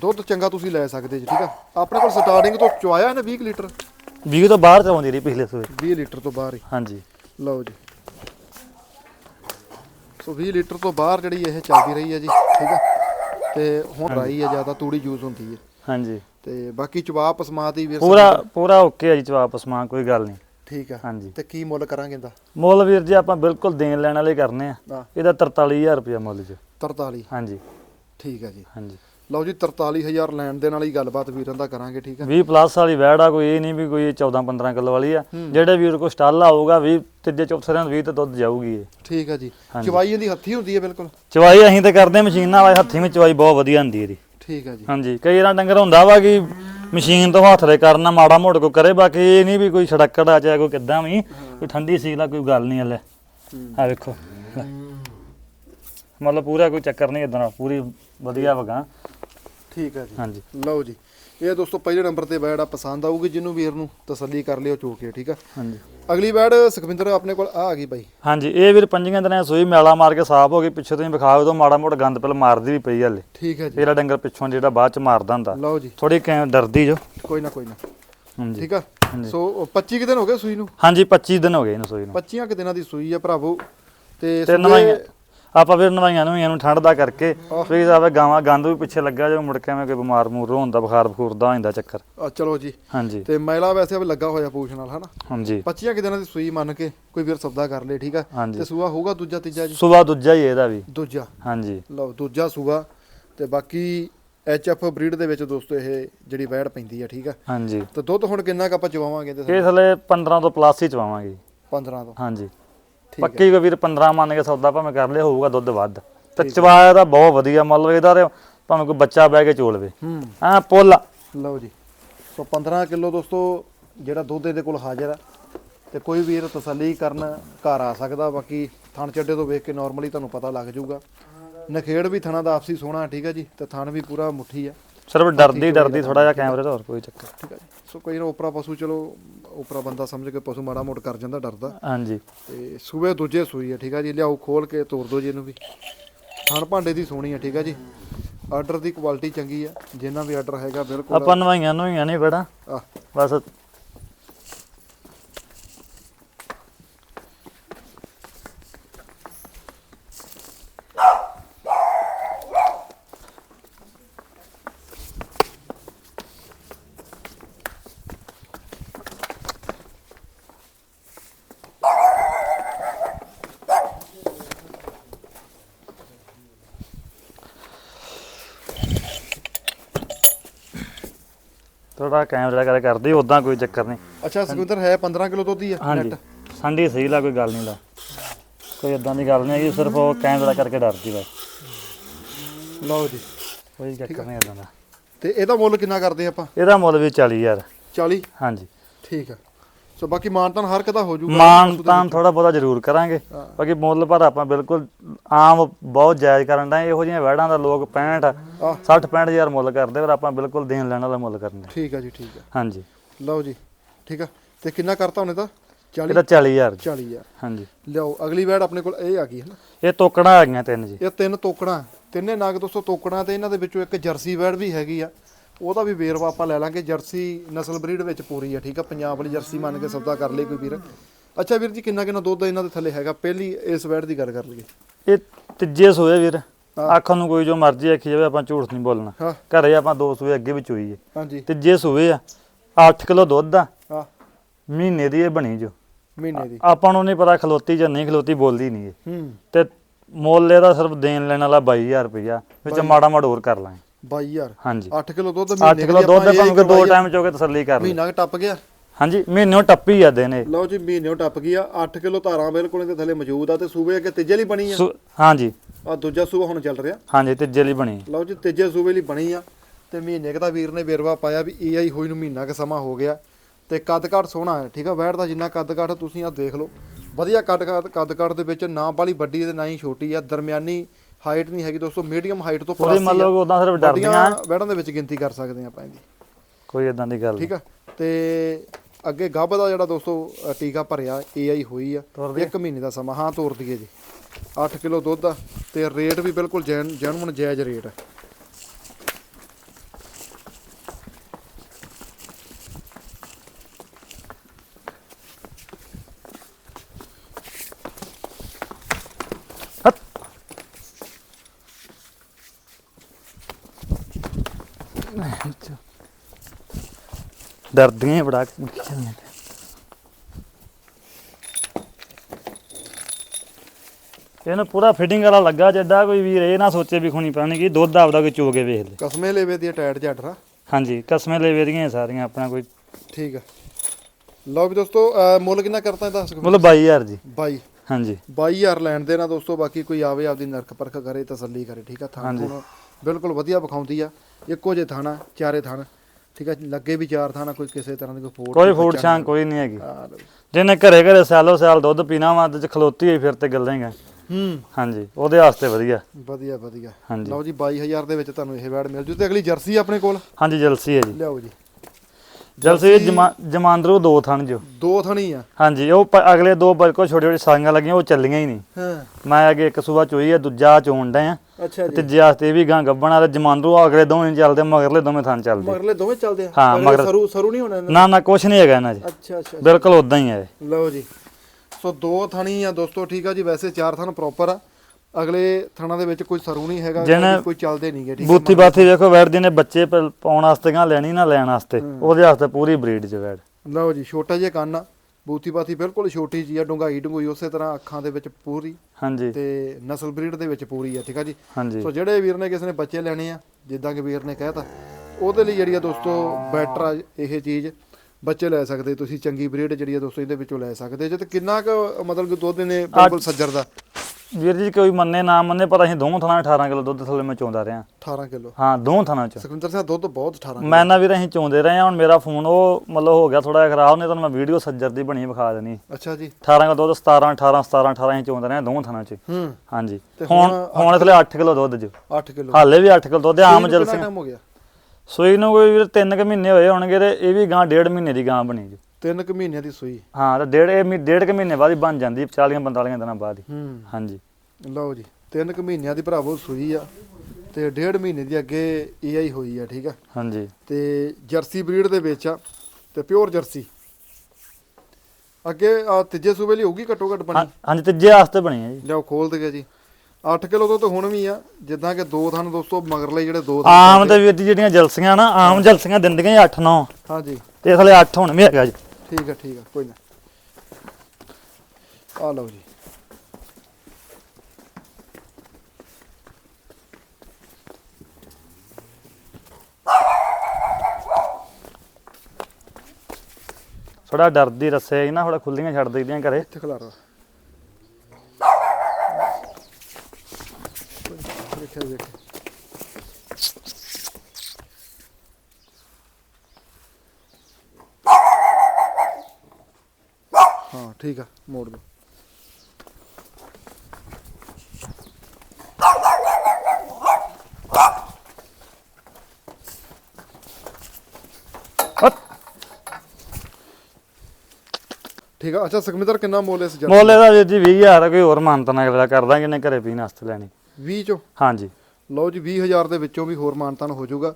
Speaker 1: ਦੁੱਧ ਚੰਗਾ ਤੁਸੀਂ ਲੈ ਸਕਦੇ ਜੀ ਠੀਕ ਆ? ਆਪਣੇ ਕੋਲ ਸਟਾਰਟਿੰਗ ਤੋਂ ਚੁਆਇਆ ਇਹਨੇ 20 ਕੁ ਲੀਟਰ?
Speaker 2: 20 ਤੋਂ ਬਾਹਰ ਚੋਂਦੀ ਰਹੀ ਪਿਛਲੇ ਸੂਏ।
Speaker 1: 20 ਲੀਟਰ ਤੋਂ ਬਾਹਰ ਹੀ।
Speaker 2: ਹਾਂਜੀ।
Speaker 1: ਲਓ ਜੀ। ਸੋ 20 ਲੀਟਰ ਤੋਂ ਬਾਹਰ ਜਿਹੜੀ ਇਹ ਚੱਲਦੀ ਰਹੀ ਹੈ ਜੀ ਠੀਕ ਆ ਤੇ ਹੁਣ ਰਾਈ ਹੈ ਜ਼ਿਆਦਾ ਤੂੜੀ ਯੂਜ਼ ਹੁੰਦੀ ਹੈ।
Speaker 2: ਹਾਂਜੀ।
Speaker 1: ਤੇ ਬਾਕੀ ਚਵਾ ਪਸਮਾ ਦੀ ਵੀਰ
Speaker 2: ਪੂਰਾ ਪੂਰਾ ਓਕੇ ਆ ਜੀ ਜਵਾਬ ਪਸਮਾ ਕੋਈ ਗੱਲ ਨਹੀਂ।
Speaker 1: ਠੀਕ ਆ
Speaker 2: ਹਾਂਜੀ।
Speaker 1: ਤੇ ਕੀ ਮੁੱਲ ਕਰਾਂਗੇ ਇਹਦਾ?
Speaker 2: ਮੁੱਲ ਵੀਰ ਜੀ ਆਪਾਂ ਬਿਲਕੁਲ ਦੇਣ ਲੈਣ ਵਾਲੇ ਕਰਨੇ ਆ। ਇਹਦਾ 43000 ਰੁਪਇਆ ਮੁੱਲ ਜੀ
Speaker 1: 43
Speaker 2: ਹਾਂਜੀ।
Speaker 1: ਠੀਕ ਆ ਜੀ।
Speaker 2: ਹਾਂਜੀ।
Speaker 1: ਲਓ ਜੀ 43000 ਲੈਣ ਦੇ ਨਾਲ ਹੀ ਗੱਲਬਾਤ ਵੀਰਾਂ ਦਾ ਕਰਾਂਗੇ ਠੀਕ ਆ?
Speaker 2: 20 ਪਲੱਸ ਵਾਲੀ ਵੈੜ ਆ ਕੋਈ ਇਹ ਨਹੀਂ ਵੀ ਕੋਈ 14 15 ਕਿਲੋ ਵਾਲੀ ਆ। ਜਿਹੜੇ ਵੀਰ ਕੋ ਸਟਾਲ ਆਊਗਾ 20 ਤੀਜੇ ਚੌਥੇ ਦਿਨ 20 ਤੇ ਦੁੱਧ ਜਾਊਗੀ ਇਹ।
Speaker 1: ਠੀਕ ਆ ਜੀ। ਚਵਾਈ ਇਹਦੀ ਹੱਥੀ ਹੁੰਦੀ ਹੈ ਬਿਲਕੁਲ?
Speaker 2: ਚਵਾਈ ਅਸੀਂ ਤੇ ਕਰਦੇ ਮਸ਼ੀਨਾਂ ਵਾਲੇ ਹੱਥੀਂ ਵਿੱਚ ਚਵਾਈ ਬਹੁਤ ਵਧੀਆ ਹੁੰਦੀ ਇਹਦੀ।
Speaker 1: ਠੀਕ ਆ ਜੀ।
Speaker 2: ਹਾਂਜੀ ਕਈ ਵਾਰ ਡੰਗਰ ਹੁੰਦਾ ਵਾ ਕਿ ਮਸ਼ੀਨ ਤੋਂ ਹੱਥ ਦੇ ਕਰਨਾ ਮਾੜਾ ਮੋੜ ਕੋ ਕਰੇ ਬਾਕੀ ਇਹ ਨਹੀਂ ਵੀ ਕੋਈ ਛੜਕੜ ਆ ਚਾਹੇ ਕੋਈ ਕਿੱਦਾਂ ਵੀ ਕੋਈ ਠੰਡੀ ਸੀਲਾ ਕੋਈ ਗੱਲ ਨਹੀਂ ਹਲੇ।
Speaker 1: ਹੂੰ।
Speaker 2: ਆ ਵੇਖੋ। ਮਤਲਬ ਪੂਰਾ ਕੋਈ ਚੱਕਰ ਨਹੀਂ ਇਦਾਂ ਪੂਰੀ ਵਧੀਆ ਵਗਾ।
Speaker 1: ਠੀਕ ਆ ਜੀ।
Speaker 2: ਹਾਂਜੀ।
Speaker 1: ਲਓ ਜੀ। ਇਹ ਦੋਸਤੋ ਪਹਿਲੇ ਨੰਬਰ ਤੇ ਬੈੜ ਆ ਪਸੰਦ ਆਊਗੀ ਜਿਹਨੂੰ ਵੀਰ ਨੂੰ ਤਸੱਲੀ ਕਰ ਲਿਓ ਚੋ ਕੇ ਠੀਕ ਆ?
Speaker 2: ਹਾਂਜੀ।
Speaker 1: ਅਗਲੀ ਬੈੜ ਸੁਖਵਿੰਦਰ ਆਪਣੇ ਕੋਲ ਆ ਆ ਗਈ ਬਾਈ।
Speaker 2: ਹਾਂਜੀ ਇਹ ਵੀਰ ਪੰਜੀਆਂ ਦਿਨਾਂ ਸੂਈ ਮੈਲਾ ਮਾਰ ਕੇ ਸਾਫ਼ ਹੋ ਗਈ ਪਿੱਛੇ ਤੋਂ ਹੀ ਵਿਖਾ ਉਦੋਂ ਮਾੜਾ ਮੋੜਾ ਗੰਦ ਪਹਿਲ ਮਾਰਦੀ ਵੀ ਪਈ ਹਲੇ।
Speaker 1: ਠੀਕ ਆ ਜੀ।
Speaker 2: ਇਹਦਾ ਡੰਗਰ ਪਿੱਛੋਂ ਜਿਹੜਾ ਬਾਅਦ ਚ ਮਾਰਦਾ ਹੁੰਦਾ।
Speaker 1: ਲਓ ਜੀ।
Speaker 2: ਥੋੜੀ ਡਰਦੀ ਜੋ।
Speaker 1: ਕੋਈ ਨਾ ਕੋਈ ਨਾ।
Speaker 2: ਹਾਂਜੀ।
Speaker 1: ਠੀਕ ਆ? ਸੋ 25 ਕੁ ਦਿਨ ਹੋ ਗਏ ਸੂਈ ਨੂੰ?
Speaker 2: ਹਾਂਜੀ 25 ਦਿਨ ਹੋ ਗਏ ਇਹਨੂੰ ਸੂਈ ਨੂੰ।
Speaker 1: 25 ਕੁ ਦਿਨਾਂ ਦੀ ਸੂਈ ਆ ਭਰਾਵੋ। ਤੇ
Speaker 2: ਤੇ
Speaker 1: ਸੂਏ-
Speaker 2: ਨਵਾਈਆਂ ਆਪਾਂ ਫਿਰ ਨਵਾਈਆਂ ਨੂੰ ਇਹਨੂੰ ਠੰਡ ਦਾ ਕਰਕੇ ਫਿਰ ਆਵੇ ਗਾਵਾਂ ਗੰਦ ਵੀ ਪਿੱਛੇ ਲੱਗਾ ਜਦੋਂ ਮੁੜ ਕੇ ਐਵੇਂ ਕੋਈ ਬਿਮਾਰ ਮੂਰ ਹੁੰਦਾ ਬੁਖਾਰ ਬਖੂਰ ਦਾ ਜਾਂਦਾ ਚੱਕਰ।
Speaker 1: ਆ, ਚਲੋ ਜੀ।
Speaker 2: ਹਾਂਜੀ।
Speaker 1: ਤੇ ਮੈਲਾ ਵੈਸੇ ਵੀ ਲੱਗਾ ਹੋਇਆ ਪੂਛ ਨਾਲ ਹਨਾ?
Speaker 2: ਹਾਂਜੀ।
Speaker 1: 25 ਕੁ ਦਿਨਾਂ ਦੀ ਸੂਈ ਮੰਨ ਕੇ ਕੋਈ ਵੀਰ ਸੌਦਾ ਕਰ ਲੇ ਠੀਕ ਆ? ਤੇ ਸੂਆ ਹੋਊਗਾ ਦੂਜਾ ਤੀਜਾ ਜੀ?
Speaker 2: ਸੁਬਾ ਦੂਜਾ ਹੀ ਇਹਦਾ ਵੀ।
Speaker 1: ਦੂਜਾ।
Speaker 2: ਹਾਂਜੀ।
Speaker 1: ਲਓ ਦੂਜਾ ਸੂਆ। ਤੇ ਬਾਕੀ ਐਚਐਫ ਬਰੀਡ ਦੇ ਵਿੱਚ ਦੋਸਤੋ ਇਹ ਜਿਹੜੀ ਵੈੜ ਪੈਂਦੀ ਆ ਠੀਕ ਆ?
Speaker 2: ਹਾਂਜੀ।
Speaker 1: ਤੇ ਦੁੱਧ ਹੁਣ ਕਿੰਨਾ ਕ ਆਪਾਂ ਚਵਾਵਾਂਗੇ ਤੇ
Speaker 2: ਇਹ ਥਲੇ 15 ਤੋਂ ਪਲੱਸ ਹੀ ਚਵਾਵਾਂਗੇ।
Speaker 1: 15 ਤੋਂ।
Speaker 2: ਹਾਂਜੀ। ਪੱਕੀ ਕੋ ਵੀਰ 15 ਮੰਨ ਕੇ ਸੌਦਾ ਭਾਵੇਂ ਕਰ ਲਿਆ ਹੋਊਗਾ ਦੁੱਧ ਵੱਧ। ਤੇ ਚਵਾਇਆ ਦਾ ਬਹੁਤ ਵਧੀਆ ਮਤਲਬ ਇਹਦਾ ਤੇ ਭਾਵੇਂ ਕੋਈ ਬੱਚਾ ਬਹਿ ਕੇ ਚੋਲਵੇ
Speaker 1: ਹਾਂ।
Speaker 2: ਪੁੱਲ
Speaker 1: ਲਓ ਜੀ। ਸੋ 15 ਕਿਲੋ ਦੋਸਤੋ ਜਿਹੜਾ ਦੁੱਧ ਇਹਦੇ ਕੋਲ ਹਾਜ਼ਰ ਆ ਤੇ ਕੋਈ ਵੀਰ ਤਸੱਲੀ ਕਰਨ ਘਰ ਆ ਸਕਦਾ ਬਾਕੀ ਥਣ ਚੱਡੇ ਤੋਂ ਵੇਖ ਕੇ ਨਾਰਮਲੀ ਤੁਹਾਨੂੰ ਪਤਾ ਲੱਗ ਜਾਊਗਾ। ਨਖੇੜ ਵੀ ਥਣਾ ਦਾ ਆਪਸੀ ਸੋਹਣਾ ਠੀਕ ਹੈ ਜੀ ਤੇ ਥਣ ਵੀ ਪੂਰਾ ਮੁੱਠੀ ਆ।
Speaker 2: ਸਿਰਫ ਡਰਦੀ ਡਰਦੀ ਥੋੜਾ ਜਿਹਾ ਕੈਮਰੇ ਤੋਂ ਹੋਰ ਕੋਈ ਚੱਕਰ।
Speaker 1: ਠੀਕ ਹੈ ਜੀ। ਸੋ ਕੋਈ ਨਾ ਉਪਰਾ ਪਸ਼ੂ ਚਲੋ ਉਪਰਾ ਬੰਦਾ ਸਮਝ ਕੇ ਪਸ਼ੂ ਮਾੜਾ ਮੋਟ ਕਰ ਜਾਂਦਾ ਡਰਦਾ।
Speaker 2: ਹਾਂਜੀ।
Speaker 1: ਤੇ ਸੂਬੇ ਦੂਜੇ ਸੂਈ ਹੈ ਠੀਕ ਹੈ ਜੀ? ਲਿਆਓ ਖੋਲ ਕੇ ਤੋੜ ਦਿਓ ਜੀ ਇਹਨੂੰ ਵੀ। ਥਣ ਭਾਂਡੇ ਦੀ ਸੋਹਣੀ ਹੈ ਠੀਕ ਹੈ ਜੀ? ਆਰਡਰ ਦੀ ਕੁਆਲਿਟੀ ਚੰਗੀ ਆ ਜਿੰਨਾ ਵੀ ਆਰਡਰ ਹੈਗਾ ਬਿਲਕੁਲ
Speaker 2: ਆਪਾਂ ਨਵਾਈਆਂ ਨਵਾਈਆਂ ਨਹੀਂ ਬੜਾ।
Speaker 1: ਆ।
Speaker 2: ਬਸ ਥੋੜਾ ਕੈਮਰਾ ਕਰ ਕਰਦੀ ਉਦਾਂ ਕੋਈ ਚੱਕਰ ਨਹੀਂ।
Speaker 1: ਅੱਛਾ ਸੁਖਵਿੰਦਰ ਹੈ 15 ਕਿਲੋ ਦੁੱਧ ਹੀ ਆ
Speaker 2: ਹਾਂਜੀ।
Speaker 1: ਨੈਟ
Speaker 2: ਸੰਡੀ ਸਹੀ ਲਾ ਕੋਈ ਗੱਲ ਨਹੀਂ ਲਾ। ਕੋਈ ਇਦਾਂ ਦੀ ਗੱਲ ਨਹੀਂ ਹੈਗੀ ਸਿਰਫ ਉਹ ਕੈਮਰਾ ਕਰਕੇ ਡਰਦੀ ਬਸ।
Speaker 1: ਲਓ ਜੀ।
Speaker 2: ਕੋਈ ਚੱਕਰ ਨਹੀਂ ਇਦਾਂ ਦਾ।
Speaker 1: ਤੇ ਇਹਦਾ ਮੁੱਲ ਕਿੰਨਾ ਕਰਦੇ ਆਪਾਂ?
Speaker 2: ਇਹਦਾ ਮੁੱਲ ਵੀ 40000
Speaker 1: 40
Speaker 2: ਹਾਂਜੀ।
Speaker 1: ਠੀਕ ਆ। ਸੋ ਬਾਕੀ ਮਾਨਤਾਨ ਹਰ ਕਦਾ ਹੋ ਜਾਊਗਾ
Speaker 2: ਮਾਨ ਤਾਂ ਥੋੜਾ ਬਹੁਤਾ ਜ਼ਰੂਰ ਕਰਾਂਗੇ। ਬਾਕੀ ਮੁੱਲ ਪਰ ਆਪਾਂ ਬਿਲਕੁਲ ਆਮ ਬਹੁਤ ਜਾਇਜ਼ ਕਰਨ ਦਾ ਇਹੋ ਜਿਹੀਆਂ ਵੈੜਾਂ ਦਾ ਲੋਕ 65
Speaker 1: ਆਹ
Speaker 2: 60 65000 ਮੁੱਲ ਕਰਦੇ ਪਰ ਆਪਾਂ ਬਿਲਕੁਲ ਦੇਣ ਲੈਣ ਵਾਲਾ ਮੁੱਲ ਕਰਨੇ
Speaker 1: ਠੀਕ ਆ ਜੀ ਠੀਕ ਆ।
Speaker 2: ਹਾਂਜੀ।
Speaker 1: ਲਓ ਜੀ ਠੀਕ ਆ। ਤੇ ਕਿੰਨਾ ਕਰਤਾ ਉਹਨੇ ਤਾਂ? 40
Speaker 2: ਇਹਦਾ 40000 ਜੀ।
Speaker 1: 40 ਆ
Speaker 2: ਹਾਂਜੀ।
Speaker 1: ਲਿਆਓ ਅਗਲੀ ਵੈੜ ਆਪਣੇ ਕੋਲ ਇਹ ਆ ਗਈ ਹੈ ਨਾ?
Speaker 2: ਇਹ ਤੋਕੜਾਂ ਆ ਗਈਆਂ ਤਿੰਨ ਜੀ।
Speaker 1: ਇਹ ਤਿੰਨ ਤੋਕੜਾਂ ਤਿੰਨੇ ਨਾਗ ਦੋਸਤੋ ਤੋਕੜਾਂ ਤੇ ਇਹਨਾਂ ਦੇ ਵਿੱਚੋਂ ਇੱਕ ਜਰਸੀ ਵੈੜ ਵੀ ਹੈਗੀ ਆ। ਉਹਦਾ ਵੀ ਵੇਰਵਾ ਆਪਾਂ ਲੈ ਲਾਂਗੇ ਜਰਸੀ ਨਸਲ ਬਰੀਡ ਵਿੱਚ ਪੂਰੀ ਆ ਠੀਕ ਆ? ਪੰਜਾਬ ਵਾਲੀ ਜਰਸੀ ਮੰਨ ਕੇ ਸੌਦਾ ਕਰ ਲਈ ਕੋਈ ਵੀਰ। ਅੱਛਾ ਵੀਰ ਜੀ ਕਿੰਨਾ ਕਿੰਨਾ ਦੁੱਧ ਇਹਨਾਂ ਦੇ ਥੱਲੇ ਹੈਗਾ? ਪਹਿਲੀ ਇਸ ਵੈੜ ਦੀ ਗੱਲ ਕਰ ਲਈਏ।
Speaker 2: ਇਹ ਤੀਜੇ ਸੋਏ ਵੀਰ। ਆਖਣ ਨੂੰ ਕੋਈ ਜੋ ਮਰਜ਼ੀ ਆਖੀ ਜਾਵੇ ਆਪਾਂ ਝੂਠ ਨਹੀਂ ਬੋਲਣਾ। ਘਰੇ ਆਪਾਂ ਦੋ ਸੂਏ ਅੱਗੇ ਵੀ ਚੋਈਏ।
Speaker 1: ਹਾਂਜੀ।
Speaker 2: ਤੀਜੇ ਸੂਏ ਆ 8 ਕਿਲੋ ਦੁੱਧ ਆ। ਮਹੀਨੇ ਦੀ ਇਹ ਬਣੀ ਜੋ।
Speaker 1: ਮਹੀਨੇ ਦੀ।
Speaker 2: ਆਪਾਂ ਨੂੰ ਨਹੀਂ ਪਤਾ ਖਲੋਤੀ ਜਾਂ ਨਹੀਂ ਖਲੋਤੀ ਬੋਲਦੀ ਨਹੀਂ ਇਹ। ਤੇ ਮੁੱਲ ਇਹਦਾ ਸਿਰਫ ਦੇਣ ਲੈਣ ਵਾਲਾ 22000 ਰੁਪਇਆ ਵਿੱਚ ਮਾੜਾ ਮਾੜਾ ਹੋਰ ਕਰ ਲਾਂਗੇ।
Speaker 1: 22000
Speaker 2: ਹਾਂਜੀ।
Speaker 1: 8 ਕਿਲੋ ਦੁੱਧ
Speaker 2: 8 ਕਿਲੋ ਦੁੱਧ ਭਾਵੇਂ ਕਿ ਦੋ। ਟਾਈਮ ਚੋ ਕੇ ਤਸੱਲੀ ਕਰ ਲਈ
Speaker 1: ਮਹੀਨਾ ਕੁ ਟੱਪ ਗਿਆ।
Speaker 2: ਹਾਂਜੀ ਮਹੀਨੋਂ ਟੱਪੀ ਆ ਦਿਨ ਇਹ।
Speaker 1: ਲਓ ਜੀ ਮਹੀਨੇ ਟੱਪ ਗਿਆ 8 ਕਿਲੋ ਧਾਰਾਂ ਬਿਲਕੁਲ ਇਹਦੇ ਥੱਲੇ ਮੌਜੂਦ ਆ ਤੇ ਸੂਬੇ ਅੱਗੇ ਤੀਜੇ ਲਈ ਬਣੀ ਆ।
Speaker 2: ਹਾਂਜੀ।
Speaker 1: ਆ ਦੂਜਾ ਸੂਬਾ ਹੁਣ ਚੱਲ ਰਿਹਾ।
Speaker 2: ਹਾਂਜੀ ਤੀਜੇ ਲਈ ਬਣੀ।
Speaker 1: ਲਓ ਜੀ ਤੀਜੇ ਸੂਬੇ ਲਈ ਬਣੀ ਆ। ਤੇ ਮਹੀਨੇ ਕੁ ਦਾ ਵੀਰ ਨੇ ਵੇਰਵਾ ਪਾਇਆ ਵੀ ਏਆਈ ਹੋਈ ਨੂੰ ਮਹੀਨਾ ਕੁ ਸਮਾਂ ਹੋ ਗਿਆ। ਤੇ ਕੱਦ ਕਾਠ ਸੋਹਣਾ ਹੈ ਠੀਕ ਆ? ਵੈੜ ਦਾ ਜਿੰਨਾ ਕੱਦ ਕਾਠ ਤੁਸੀਂ ਆ ਦੇਖ ਲਓ। ਵਧੀਆ ਕੱਦ ਕੱਦ ਕਾਠ ਦੇ ਵਿੱਚ ਨਾ ਬਾਲੀ ਵੱਡੀ ਤੇ ਨਾ ਹੀ ਛੋਟੀ ਆ। ਦਰਮਿਆਨੀ ਹਾਈਟ ਨਹੀਂ ਹੈਗੀ ਦੋਸਤੋ ਮੀਡੀਅਮ ਹਾਈਟ ਤੋਂ
Speaker 2: ਉਹਦੇ
Speaker 1: ਹੀ ਆ।
Speaker 2: ਮਤਲਬ ਉਦਾਂ ਸਿਰਫ ਡਰਦੀਆਂ
Speaker 1: ਵੈੜਾਂ ਦੇ ਵਿੱਚ ਗਿਣਤੀ ਕਰ ਸਕਦੇ ਆਪਾਂ ਇਹਦੀ।
Speaker 2: ਕੋਈ ਇਦਾਂ ਦੀ ਗੱਲ
Speaker 1: ਠੀਕ ਆ? ਤੇ ਅੱਗੇ ਗੱਭ ਦਾ ਜਿਹੜਾ ਦੋਸਤੋ ਟੀਕਾ ਭਰਿਆ ਏਆਈ ਹੋਈ ਆ।
Speaker 2: ਤੋਰ ਦਈਏ?
Speaker 1: ਇੱਕ ਮਹੀਨੇ ਦਾ ਸਮਾਂ। ਹਾਂ ਤੋਰ ਦਈਏ ਜੀ। 8 ਕਿਲੋ ਦੁੱਧ ਆ ਤੇ ਰੇਟ ਵੀ ਬਿਲਕੁਲ ਜੈਨ ਜੈਨੂਨ ਜਾਇਜ਼ ਰੇਟ ਆ।
Speaker 2: ਡਰਦੀਆਂ ਬੜਾ ਖਿੱਚਦੀਆਂ ਇਹਨੂੰ ਪੂਰਾ ਫਿਟਿੰਗ ਵਾਲਾ ਲੱਗਾ ਜਿੱਦਾਂ ਕੋਈ ਵੀਰ ਇਹ ਨਾ ਸੋਚੇ ਵੀ ਖੁਣੀ ਪਾਣੀ ਕੀ ਦੁੱਧ ਆਪਦਾ ਕੋਈ ਚੋ ਕੇ ਵੇਖ ਲੈ।
Speaker 1: ਕਸਮੇ ਲੇਵੇ ਦੀ ਟਾਇਰ ਜੱਟਰਾ
Speaker 2: ਹਾਂਜੀ ਕਸਮੇ ਲੇਵੇ ਦੀਆਂ ਸਾਰੀਆਂ ਆਪਣਾ ਕੋਈ।
Speaker 1: ਠੀਕ ਆ। ਲਓ ਵੀ ਦੋਸਤੋ ਮੁੱਲ ਕਿੰਨਾ ਕਰਤਾ ਇਹ ਦੱਸ
Speaker 2: ਸਕੋ। ਮਤਲਬ 22000 ਜੀ।
Speaker 1: 22
Speaker 2: ਹਾਂਜੀ।
Speaker 1: 22000 ਲੈਣ ਦੇ ਨਾ ਦੋਸਤੋ ਬਾਕੀ ਕੋਈ ਆਵੇ ਆਪਦੀ ਨਰਖ ਪਰਖ ਕਰੇ ਤਸੱਲੀ ਕਰੇ ਠੀਕ ਆ? ਥਾਂ ਬਿਲਕੁਲ ਵਧੀਆ ਵਿਖਾਉਂਦੀ ਆ। ਇੱਕੋ ਜੇ ਥਾਣਾ ਚਾਰੇ ਥਾਣਾ। ਠੀਕ ਆ ਲੱਗੇ ਵੀ ਚਾਰ ਥਾਣਾ ਕੋਈ ਕਿਸੇ ਤਰ੍ਹਾਂ ਦੀ ਕੋਈ ਫੋੜ
Speaker 2: ਕੋਈ ਫੂਡ ਛਾਂ ਕੋਈ ਨਹੀਂ ਹੈਗੀ।
Speaker 1: ਲਓ।
Speaker 2: ਜਿਹਨੇ ਘਰੇ ਘਰੇ ਸਾਲੋ ਸਾਲ ਦੁੱਧ ਪੀਣਾ ਵਾ ਤੇ ਖਲੋਤੀ ਹੋਈ ਫਿਰ ਤੇ ਗੱਲਾਂ ਹੀ
Speaker 1: ਹੂੰ।
Speaker 2: ਹਾਂਜੀ ਉਹਦੇ ਵਾਸਤੇ ਵਧੀਆ।
Speaker 1: ਵਧੀਆ ਵਧੀਆ।
Speaker 2: ਹਾਂਜੀ।
Speaker 1: ਲਓ ਜੀ 22000 ਦੇ ਵਿੱਚ ਤੁਹਾਨੂੰ ਇਹ ਵੈੜ ਮਿਲ ਜੂ ਤੇ ਅਗਲੀ ਜਰਸੀ ਆਪਣੇ ਕੋਲ?
Speaker 2: ਹਾਂਜੀ ਜਲਸੀ ਹੈ ਜੀ।
Speaker 1: ਲਿਆਓ ਜੀ।
Speaker 2: ਜਲਸੀ ਜਮਾ ਜਮਾਂਦਰੂ ਦੋ ਥਣ ਜੋ।
Speaker 1: ਦੋ ਥਣੀ ਆ।
Speaker 2: ਹਾਂਜੀ ਉਹ ਪ- ਅਗਲੇ ਦੋ ਬਲਕੋ ਛੋਟੇ ਛੋਟੇ ਸਾਂਗਾਂ ਲੱਗੀਆਂ ਉਹ ਚੱਲੀਆਂ ਹੀ ਨਹੀਂ।
Speaker 1: ਹਾਂ।
Speaker 2: ਮੈਂ ਅੱਗੇ ਇੱਕ ਸੂਆ ਚੋਈ ਆ ਦੂਜਾ ਚੋਣ ਡਿਆ। ਆ
Speaker 1: ਅੱਛਾ ਜੀ।
Speaker 2: ਤੀਜੇ ਇਹ ਵੀ ਗਾਂ ਗੱਬਣ ਵਾਲੇ ਜਮਾਂਦਰੂ ਅਗਲੇ ਦੋਵੇਂ ਚੱਲਦੇ ਮਗਰਲੇ ਦੋਵੇਂ ਥਣ ਚੱਲਦੇ
Speaker 1: ਮਗਰਲੇ ਦੋਵੇਂ ਚੱਲਦੇ ਆ?
Speaker 2: ਹਾਂ, ਮਗਰ-
Speaker 1: ਸਰੂ ਸਰੂ ਨਹੀਂ ਹੋਣਾ ਇਹਨਾਂ
Speaker 2: ਨਾ ਨਾ ਕੁਛ ਨਹੀਂ ਹੈਗਾ ਇਹਨਾਂ 'ਚ?
Speaker 1: ਅੱਛਾ ਅੱਛਾ।
Speaker 2: ਬਿਲਕੁਲ ਉਦਾਂ ਹੀ ਹੈ।
Speaker 1: ਲਓ ਜੀ। ਸੋ ਦੋ ਥਣੀ ਆ ਦੋਸਤੋ ਠੀਕ ਆ ਜੀ। ਵੈਸੇ ਚਾਰ ਥਣ ਪ੍ਰੋਪਰ ਆ। ਅਗਲੇ ਥਣਾ ਦੇ ਵਿੱਚ ਕੋਈ ਸਰੂ ਨਹੀਂ ਹੈਗਾ
Speaker 2: ਜਿਹਨੇ-
Speaker 1: ਕੋਈ ਚੱਲਦੇ ਨਹੀਂਗੇ ਠੀਕ ਆ
Speaker 2: ਬੂਥੀ ਬਾਥੀ ਵੇਖੋ ਵੈੜ ਦੀ ਨੇ ਬੱਚੇ ਪ- ਪਾਉਣ ਵਾਸਤੇ ਗਾਂ ਲੈਣੀ ਨਾ ਲੈਣ ਵਾਸਤੇ ਉਹਦੇ ਵਾਸਤੇ ਪੂਰੀ ਬਰੀਡ ਚ ਵੈੜ।
Speaker 1: ਲਓ ਜੀ ਛੋਟਾ ਜਿਹਾ ਕੰਨ ਆ। ਬੂਥੀ ਬਾਥੀ ਬਿਲਕੁਲ ਛੋਟੀ ਜੀ ਆ ਡੁੰਗਾਈ ਡੁੰਗੋਈ ਉਸੇ ਤਰ੍ਹਾਂ ਅੱਖਾਂ ਦੇ ਵਿੱਚ ਪੂਰੀ
Speaker 2: ਹਾਂਜੀ।
Speaker 1: ਤੇ ਨਸਲ ਬਰੀਡ ਦੇ ਵਿੱਚ ਪੂਰੀ ਆ ਠੀਕ ਆ ਜੀ?
Speaker 2: ਹਾਂਜੀ।
Speaker 1: ਸੋ ਜਿਹੜੇ ਵੀਰ ਨੇ ਕਿਸੇ ਨੇ ਬੱਚੇ ਲੈਣੇ ਆ ਜਿੱਦਾਂ ਕਿ ਵੀਰ ਨੇ ਕਹਿਤਾ ਉਹਦੇ ਲਈ ਜਿਹੜੀ ਆ ਦੋਸਤੋ ਬੈਟਰ ਆ ਇਹ ਚੀਜ਼ ਬੱਚੇ ਲੈ ਸਕਦੇ ਤੁਸੀਂ ਚੰਗੀ ਬਰੀਡ ਜਿਹੜੀ ਆ ਦੋਸਤੋ ਇਹਦੇ ਵਿੱਚੋਂ ਲੈ ਸਕਦੇ ਜੇ ਤੇ ਕਿੰਨਾ ਕੁ ਮਤਲਬ ਕਿ ਦੁੱਧ ਨੇ ਬਿਲਕੁਲ ਸੱਜਰ ਦਾ?
Speaker 2: ਵੀਰ ਜੀ ਕੋਈ ਮੰਨੇ ਨਾ ਮੰਨੇ ਪਰ ਅਸੀਂ ਦੋਵਾਂ ਥਾਂ 18 ਕਿਲੋ ਦੁੱਧ ਥੱਲੇ ਮੈਂ ਚੋਂਦਾ ਰਿਹਾ।
Speaker 1: 18 ਕਿਲੋ?
Speaker 2: ਹਾਂ ਦੋਵਾਂ ਥਾਂ ਚ।
Speaker 1: ਸੁਖਵਿੰਦਰ ਸਿੰਘ ਦੁੱਧ ਬਹੁਤ 18
Speaker 2: ਮੈਂ ਨਾ ਵੀਰ ਅਸੀਂ ਚੋਂਦੇ ਰਹੇ ਹਾਂ ਹੁਣ ਮੇਰਾ ਫੋਨ ਉਹ ਮਤਲਬ ਹੋ ਗਿਆ ਥੋੜਾ ਖਰਾਬ ਨਹੀਂ ਤੁਹਾਨੂੰ ਮੈਂ ਵੀਡੀਓ ਸੱਜਰ ਦੀ ਬਣੀ ਵਿਖਾ ਦੇਣੀ।
Speaker 1: ਅੱਛਾ ਜੀ।
Speaker 2: 18 ਕਿਲੋ ਦੁੱਧ 17 18 17 18 ਅਸੀਂ ਚੋਂਦੇ ਰਹੇ ਹਾਂ ਦੋਵਾਂ ਥਾਂ ਚ।
Speaker 1: ਹੂੰ।
Speaker 2: ਹਾਂਜੀ। ਹੁਣ
Speaker 1: ਹੁਣ
Speaker 2: ਥੱਲੇ 8 ਕਿਲੋ ਦੁੱਧ ਜੋ
Speaker 1: 8 ਕਿਲੋ।
Speaker 2: ਹਾਲੇ ਵੀ 8 ਕਿਲੋ ਦੁੱਧ ਆਮ ਜਲਸੇ ਸੂਈ ਨੂੰ ਕੋਈ ਵੀਰ 3 ਕੁ ਮਹੀਨੇ ਹੋਏ ਹੋਣਗੇ ਤੇ ਇਹ ਵੀ ਗਾਂ ਡੇਢ ਮਹੀਨੇ ਦੀ ਗਾਂ ਬਣੀ ਜੀ।
Speaker 1: 3 ਕੁ ਮਹੀਨਿਆਂ ਦੀ ਸੂਈ।
Speaker 2: ਹਾਂ ਤੇ ਡੇਢ ਇਹ ਮਹੀ- ਡੇਢ ਕੁ ਮਹੀਨੇ ਬਾਅਦ ਹੀ ਬਣ ਜਾਂਦੀ 40 45 ਦਿਨਾਂ ਬਾਅਦ ਹੀ।
Speaker 1: ਹੂੰ।
Speaker 2: ਹਾਂਜੀ।
Speaker 1: ਲਓ ਜੀ 3 ਕੁ ਮਹੀਨਿਆਂ ਦੀ ਭਰਾਵੋ ਸੂਈ ਆ ਤੇ ਡੇਢ ਮਹੀਨੇ ਦੀ ਅੱਗੇ ਏਆਈ ਹੋਈ ਆ ਠੀਕ ਆ?
Speaker 2: ਹਾਂਜੀ।
Speaker 1: ਤੇ ਜਰਸੀ ਬਰੀਡ ਦੇ ਵਿੱਚ ਆ ਤੇ ਪਿਓਰ ਜਰਸੀ। ਅੱਗੇ ਆ ਤੀਜੇ ਸੂਬੇ ਲਈ ਹੋਊਗੀ ਘੱਟੋ ਘੱਟ ਬਣੀ?
Speaker 2: ਹਾਂ- ਹਾਂਜੀ ਤੀਜੇ ਵਾਸਤੇ ਬਣੀ ਹੈ ਜੀ।
Speaker 1: ਲਿਆਓ ਖੋਲ ਦੇ ਜੀ। 8 ਕਿਲੋ ਤੋਂ ਤਾਂ ਹੁਣ ਵੀ ਆ ਜਿੱਦਾਂ ਕਿ ਦੋ ਥਣ ਦੋਸਤੋ ਮਗਰਲੇ ਜਿਹੜੇ ਦੋ ਥਣ
Speaker 2: ਆਮ ਤੇ ਵੀਰ ਜੀ ਜਿਹੜੀਆਂ ਜਲਸੀਆਂ ਨਾ ਆਮ ਜਲਸੀਆਂ ਦਿੰਦੀਆਂ 8 9
Speaker 1: ਹਾਂਜੀ।
Speaker 2: ਤੇ ਥਲੇ 8 ਹੁਣ ਵੀ ਹੈਗਾ ਜੀ।
Speaker 1: ਠੀਕ ਆ ਠੀਕ ਆ ਕੋਈ ਨਾ। ਆ ਲਓ ਜੀ।
Speaker 2: ਥੋੜਾ ਡਰਦੀ ਰੱਸੇ ਨਾ ਥੋੜਾ ਖੁੱਲੀਆਂ ਛੱਡ ਦਈਦੀਆਂ ਘਰੇ।
Speaker 1: ਇੱਥੇ ਖਲਾਰਾ ਦੇਖਿਆ ਦੇਖਿਆ ਹਾਂ ਠੀਕ ਆ ਮੋੜ ਲਓ
Speaker 2: ਹੱਟ।
Speaker 1: ਠੀਕ ਆ ਅੱਛਾ ਸੁਖਮਿੰਦਰ ਕਿੰਨਾ ਮੁੱਲ ਇਸ ਜਰਸੀ
Speaker 2: ਮੁੱਲ ਇਹਦਾ ਵੀਰ ਜੀ 20000 ਕੋਈ ਹੋਰ ਮਾਨਤਾ ਨਾ ਅਗਲਾ ਕਰਦਾ ਕਿਨੇ ਘਰੇ ਪੀਣ ਵਾਸਤੇ ਲੈਣੀ।
Speaker 1: 20 ਚੋਂ?
Speaker 2: ਹਾਂਜੀ।
Speaker 1: ਲਓ ਜੀ 20000 ਦੇ ਵਿੱਚੋਂ ਵੀ ਹੋਰ ਮਾਨਤਾਨ ਹੋ ਜਾਊਗਾ।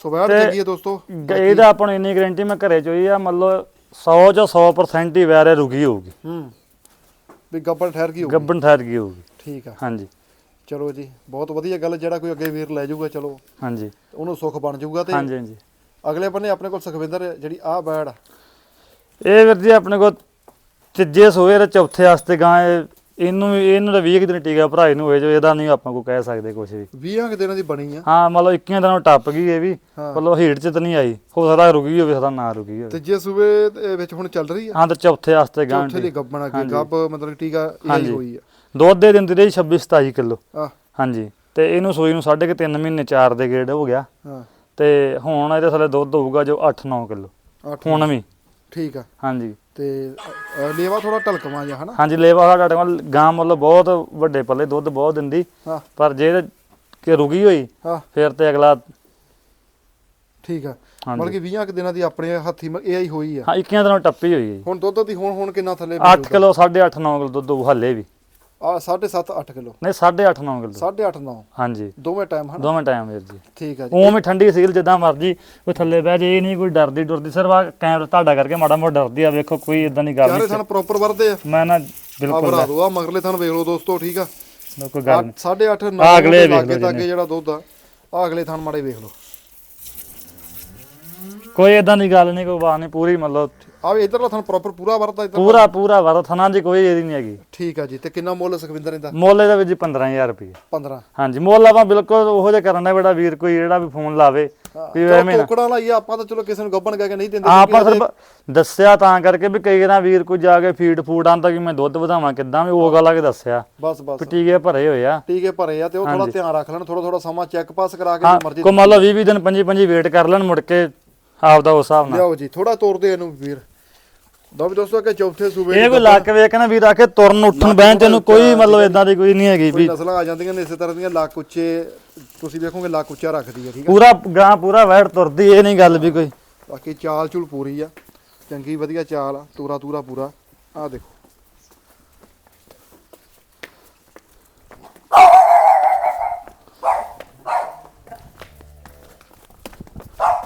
Speaker 1: ਸੋ ਵੈਟ
Speaker 2: ਤੇ
Speaker 1: ਚੰਗੀ ਹੈ ਦੋਸਤੋ।
Speaker 2: ਗ- ਇਹਦਾ ਆਪਾਂ ਨੂੰ ਇੰਨੀ ਗਾਰੰਟੀ ਮੈਂ ਘਰੇ ਚੋਈ ਆ ਮਤਲਬ 100 ਚੋਂ 100% ਹੀ ਵੈਰੇ ਰੁਕੀ ਹੋਊਗੀ।
Speaker 1: ਹੂੰ। ਵੀ ਗੱਬਰ ਠਹਿਰ ਗਈ ਹੋਊਗੀ।
Speaker 2: ਗੱਬਨ ਠਹਿਰ ਗਈ ਹੋਊਗੀ।
Speaker 1: ਠੀਕ ਆ।
Speaker 2: ਹਾਂਜੀ।
Speaker 1: ਚਲੋ ਜੀ ਬਹੁਤ ਵਧੀਆ ਗੱਲ ਜਿਹੜਾ ਕੋਈ ਅੱਗੇ ਵੀਰ ਲੈ ਜਾਊਗਾ ਚਲੋ।
Speaker 2: ਹਾਂਜੀ।
Speaker 1: ਉਹਨੂੰ ਸੁੱਖ ਬਣ ਜਾਊਗਾ ਤੇ
Speaker 2: ਹਾਂਜੀ ਹਾਂਜੀ।
Speaker 1: ਅਗਲੇ ਬੰਨੇ ਆਪਣੇ ਕੋਲ ਸੁਖਵਿੰਦਰ ਜਿਹੜੀ ਆਹ ਬੈੜ ਆ।
Speaker 2: ਇਹ ਵੀਰ ਜੀ ਆਪਣੇ ਕੋਲ ਤੀਜੇ ਸੋਏ ਤੇ ਚੌਥੇ ਵਾਸਤੇ ਗਾਂ ਇਹ- ਇਹਨੂੰ ਇਹਨੂੰ ਤਾਂ 20 ਕੁ ਦਿਨ ਟੀਕਾ ਭਰਾਈ ਨੂੰ ਹੋਏ ਜੋ ਇਹਦਾ ਨਹੀਂ ਆਪਾਂ ਕੋ ਕਹਿ ਸਕਦੇ ਕੁਝ ਵੀ।
Speaker 1: 20 ਕੁ ਦਿਨਾਂ ਦੀ ਬਣੀ ਆ।
Speaker 2: ਹਾਂ ਮਤਲਬ 21 ਦਿਨਾਂ ਨੂੰ ਟੱਪ ਗਈ ਇਹ ਵੀ।
Speaker 1: ਹਾਂ।
Speaker 2: ਮਤਲਬ ਹੀਟ ਚ ਤਾਂ ਨਹੀਂ ਆਈ। ਹੋ ਸਕਦਾ ਰੁਕੀ ਹੋਵੇ ਸਕਦਾ ਨਾ ਰੁਕੀ ਹੋਵੇ।
Speaker 1: ਤੇ ਜੇ ਸੂਬੇ ਦੇ ਵਿੱਚ ਹੁਣ ਚੱਲ ਰਹੀ ਆ?
Speaker 2: ਹਾਂ ਤੇ ਚੌਥੇ ਵਾਸਤੇ ਗਾਂ
Speaker 1: ਉੱਥੇ ਲਈ ਗੱਬਣ ਅੱਗੇ
Speaker 2: ਹਾਂਜੀ।
Speaker 1: ਗੱਬ ਮਤਲਬ ਟੀਕਾ ਇਹ
Speaker 2: ਹਾਂਜੀ।
Speaker 1: ਹੋਈ ਆ।
Speaker 2: ਦੁੱਧ ਦੇ ਦਿੰਦੀ ਰਹੀ 26 27 ਕਿਲੋ।
Speaker 1: ਆ
Speaker 2: ਹਾਂਜੀ। ਤੇ ਇਹਨੂੰ ਸੂਈ ਨੂੰ ਸਾਢੇ ਕੁ ਤਿੰਨ ਮਹੀਨੇ ਚਾਰ ਦੇ ਗੇੜ ਹੋ ਗਿਆ।
Speaker 1: ਹਾਂ।
Speaker 2: ਤੇ ਹੁਣ ਇਹਦੇ ਥੱਲੇ ਦੁੱਧ ਹੋਊਗਾ ਜੋ 8-9 ਕਿਲੋ।
Speaker 1: 8
Speaker 2: ਹੁਣ ਵੀ।
Speaker 1: ਠੀਕ ਆ।
Speaker 2: ਹਾਂਜੀ।
Speaker 1: ਤੇ ਅ, ਲੇਵਾ ਥੋੜਾ ਢਲਕਵਾਂ ਜਿਹਾ ਹਨਾ?
Speaker 2: ਹਾਂਜੀ ਲੇਵਾ ਸਾਡਾ ਕੋਲ ਗਾਂ ਮਤਲਬ ਬਹੁਤ ਵੱਡੇ ਪੱਲੇ ਦੁੱਧ ਬਹੁਤ ਦਿੰਦੀ।
Speaker 1: ਹਾਂ।
Speaker 2: ਪਰ ਜੇ ਕਿ ਰੁਕੀ ਹੋਈ
Speaker 1: ਹਾਂ।
Speaker 2: ਫਿਰ ਤੇ ਅਗਲਾ
Speaker 1: ਠੀਕ ਆ।
Speaker 2: ਹਾਂਜੀ।
Speaker 1: ਮਤਲਬ ਕਿ 20 ਕੁ ਦਿਨਾਂ ਦੀ ਆਪਣੇ ਹੱਥੀ ਏਆਈ ਹੋਈ ਆ।
Speaker 2: ਹਾਂ 21 ਦਿਨਾਂ ਨੂੰ ਟੱਪੀ ਹੋਈ ਹੈ ਜੀ।
Speaker 1: ਹੁਣ ਦੁੱਧ ਦੀ ਹੁਣ ਹੁਣ ਕਿੰਨਾ ਥੱਲੇ
Speaker 2: 8 ਕਿਲੋ 8.5 9 ਕਿਲੋ ਦੁੱਧ ਹੋਊ ਹੱਲੇ ਵੀ।
Speaker 1: ਆ 7.5 8 ਕਿਲੋ।
Speaker 2: ਨਹੀਂ 8.5 9 ਕਿਲੋ।
Speaker 1: 8.5 9
Speaker 2: ਹਾਂਜੀ।
Speaker 1: ਦੋਵੇਂ ਟਾਈਮ ਹਨਾ?
Speaker 2: ਦੋਵੇਂ ਟਾਈਮ ਵੀਰ ਜੀ।
Speaker 1: ਠੀਕ ਆ ਜੀ।
Speaker 2: ਉਵੇਂ ਠੰਡੀ ਸੀਲ ਜਿੱਦਾਂ ਮਰਜ਼ੀ ਕੋਈ ਥੱਲੇ ਬਹਿ ਜੇ ਇਹ ਨਹੀਂ ਕੋਈ ਡਰਦੀ ਡਰਦੀ ਸਿਰਫ ਆ ਕੈਮਰਾ ਤੁਹਾਡਾ ਕਰਕੇ ਮਾੜਾ ਮੋਟਾ ਡਰਦੀ ਆ ਵੇਖੋ ਕੋਈ ਇਦਾਂ ਦੀ ਗੱਲ
Speaker 1: ਚਾਰੇ
Speaker 2: ਨਹੀਂ
Speaker 1: ਥਣ ਪ੍ਰੋਪਰ ਵਰਦੇ ਆ।
Speaker 2: ਮੈਂ ਨਾ ਬਿਲਕੁਲ
Speaker 1: ਭਰਾ ਦੋ ਆ ਮਗਰਲੇ ਥਣ ਵੇਖ ਲਓ ਦੋਸਤੋ ਠੀਕ ਆ।
Speaker 2: ਕੋਈ ਗੱਲ ਨਹੀਂ।
Speaker 1: 8.5 9
Speaker 2: ਆਹ ਅਗਲੇ ਵੇਖ ਲਓ
Speaker 1: ਲਾਗੇ ਤੱਕ
Speaker 2: ਜਿਹਨੇ।
Speaker 1: ਜਿਹੜਾ ਦੁੱਧ ਆ ਆ ਅਗਲੇ ਥਣ ਮਾੜੇ ਵੇਖ ਲਓ।
Speaker 2: ਕੋਈ ਇਦਾਂ ਦੀ ਗੱਲ ਨਹੀਂ ਕੋਈ ਬਾਤ ਨਹੀਂ ਪੂਰੀ ਮਤਲਬ
Speaker 1: ਆ ਵੀ ਇਧਰਲਾ ਤੁਹਾਨੂੰ ਪ੍ਰੋਪਰ ਪੂਰਾ ਵਰਤਾ ਇੱਧਰ
Speaker 2: ਪੂਰਾ ਪੂਰਾ ਵਰ ਥਣਾ ਜੀ ਕੋਈ ਇਹਦੀ ਨਹੀਂ ਹੈਗੀ।
Speaker 1: ਠੀਕ ਆ ਜੀ ਤੇ ਕਿੰਨਾ ਮੁੱਲ ਸੁਖਵਿੰਦਰ ਇਹਦਾ?
Speaker 2: ਮੁੱਲ ਇਹਦਾ ਜੀ 15000 ਰੁਪਏ।
Speaker 1: 15
Speaker 2: ਹਾਂਜੀ ਮੁੱਲ ਆਪਾਂ ਬਿਲਕੁਲ ਉਹੋ ਜਿਹਾ ਕਰਨ ਦਾ ਬੜਾ ਵੀਰ ਕੋਈ ਜਿਹੜਾ ਵੀ ਫੋਨ ਲਾਵੇ ਵੀ ਐਵੇਂ ਨਾ।
Speaker 1: ਟੋਕੜਾ ਲਾਈ ਆਪਾਂ ਤਾਂ ਚਲੋ ਕਿਸੇ ਨੂੰ ਗੱਬਣ ਕਹਿ ਕੇ ਨਹੀਂ ਦਿੰਦੇ
Speaker 2: ਆਪਾਂ ਸਿਰਫ ਦੱਸਿਆ ਤਾਂ ਕਰਕੇ ਵੀ ਕਈ ਵਾਰ ਵੀਰ ਕੋਈ ਜਾ ਕੇ ਫੀਡ ਫੂਡ ਆਂਦਾ ਕਿ ਮੈਂ ਦੁੱਧ ਵਧਾਵਾਂ ਕਿੱਦਾਂ ਵੀ ਉਹ ਗੱਲ ਆ ਕੇ ਦੱਸਿਆ।
Speaker 1: ਬਸ ਬਸ।
Speaker 2: ਟੀਕੇ ਭਰੇ ਹੋਏ ਆ।
Speaker 1: ਟੀਕੇ ਭਰੇ ਆ ਤੇ ਉਹ ਥੋੜਾ ਧਿਆਨ ਰੱਖ ਲੈਣ ਥੋੜਾ ਥੋੜਾ ਸਮਾਂ ਚੈੱਕ ਪਾਸ ਕਰਾ ਕੇ ਮਰਜ਼ੀ
Speaker 2: ਕੋ ਮੰਨ ਲਓ 20 20 ਦਿਨ 25 25 ਵੇਟ ਕਰ ਲੈਣ ਮੁੜ ਕੇ ਆਪਦਾ ਉਸ ਹਿਸਾਬ ਨਾਲ।
Speaker 1: ਲਿਆਓ ਜੀ ਥੋੜਾ ਤੋਰਦੇ ਇਹਨੂੰ ਵੀਰ। ਦੋ ਵੀ ਦੋਸਤੋ ਕਿ ਚੌਥੇ ਸੂਬੇ
Speaker 2: ਇਹ ਕੋਈ ਲੱਕ ਵੇਖ ਨਾ ਵੀਰ ਆ ਕੇ ਤੁਰਨ ਉੱਠਣ ਬਹਿਣ ਤੈਨੂੰ ਕੋਈ ਮਤਲਬ ਇਦਾਂ ਦੀ ਕੋਈ ਨਹੀਂ ਹੈਗੀ ਵੀ।
Speaker 1: ਨਸਲਾਂ ਆ ਜਾਂਦੀਆਂ ਨੇ ਇਸੇ ਤਰ੍ਹਾਂ ਦੀਆਂ ਲੱਕ ਉੱਚੇ ਤੁਸੀਂ ਵੇਖੋਗੇ ਲੱਕ ਉੱਚਾ ਰੱਖਦੀ ਹੈ ਠੀਕ ਹੈ।
Speaker 2: ਪੂਰਾ ਗਾਂ ਪੂਰਾ ਵੈੜ ਤੁਰਦੀ ਇਹ ਨਹੀਂ ਗੱਲ ਵੀ ਕੋਈ।
Speaker 1: ਬਾਕੀ ਚਾਲ ਚੂਲ ਪੂਰੀ ਆ ਚੰਗੀ ਵਧੀਆ ਚਾਲ ਆ ਤੂਰਾ ਤੂਰਾ ਪੂਰਾ ਆ ਦੇਖੋ।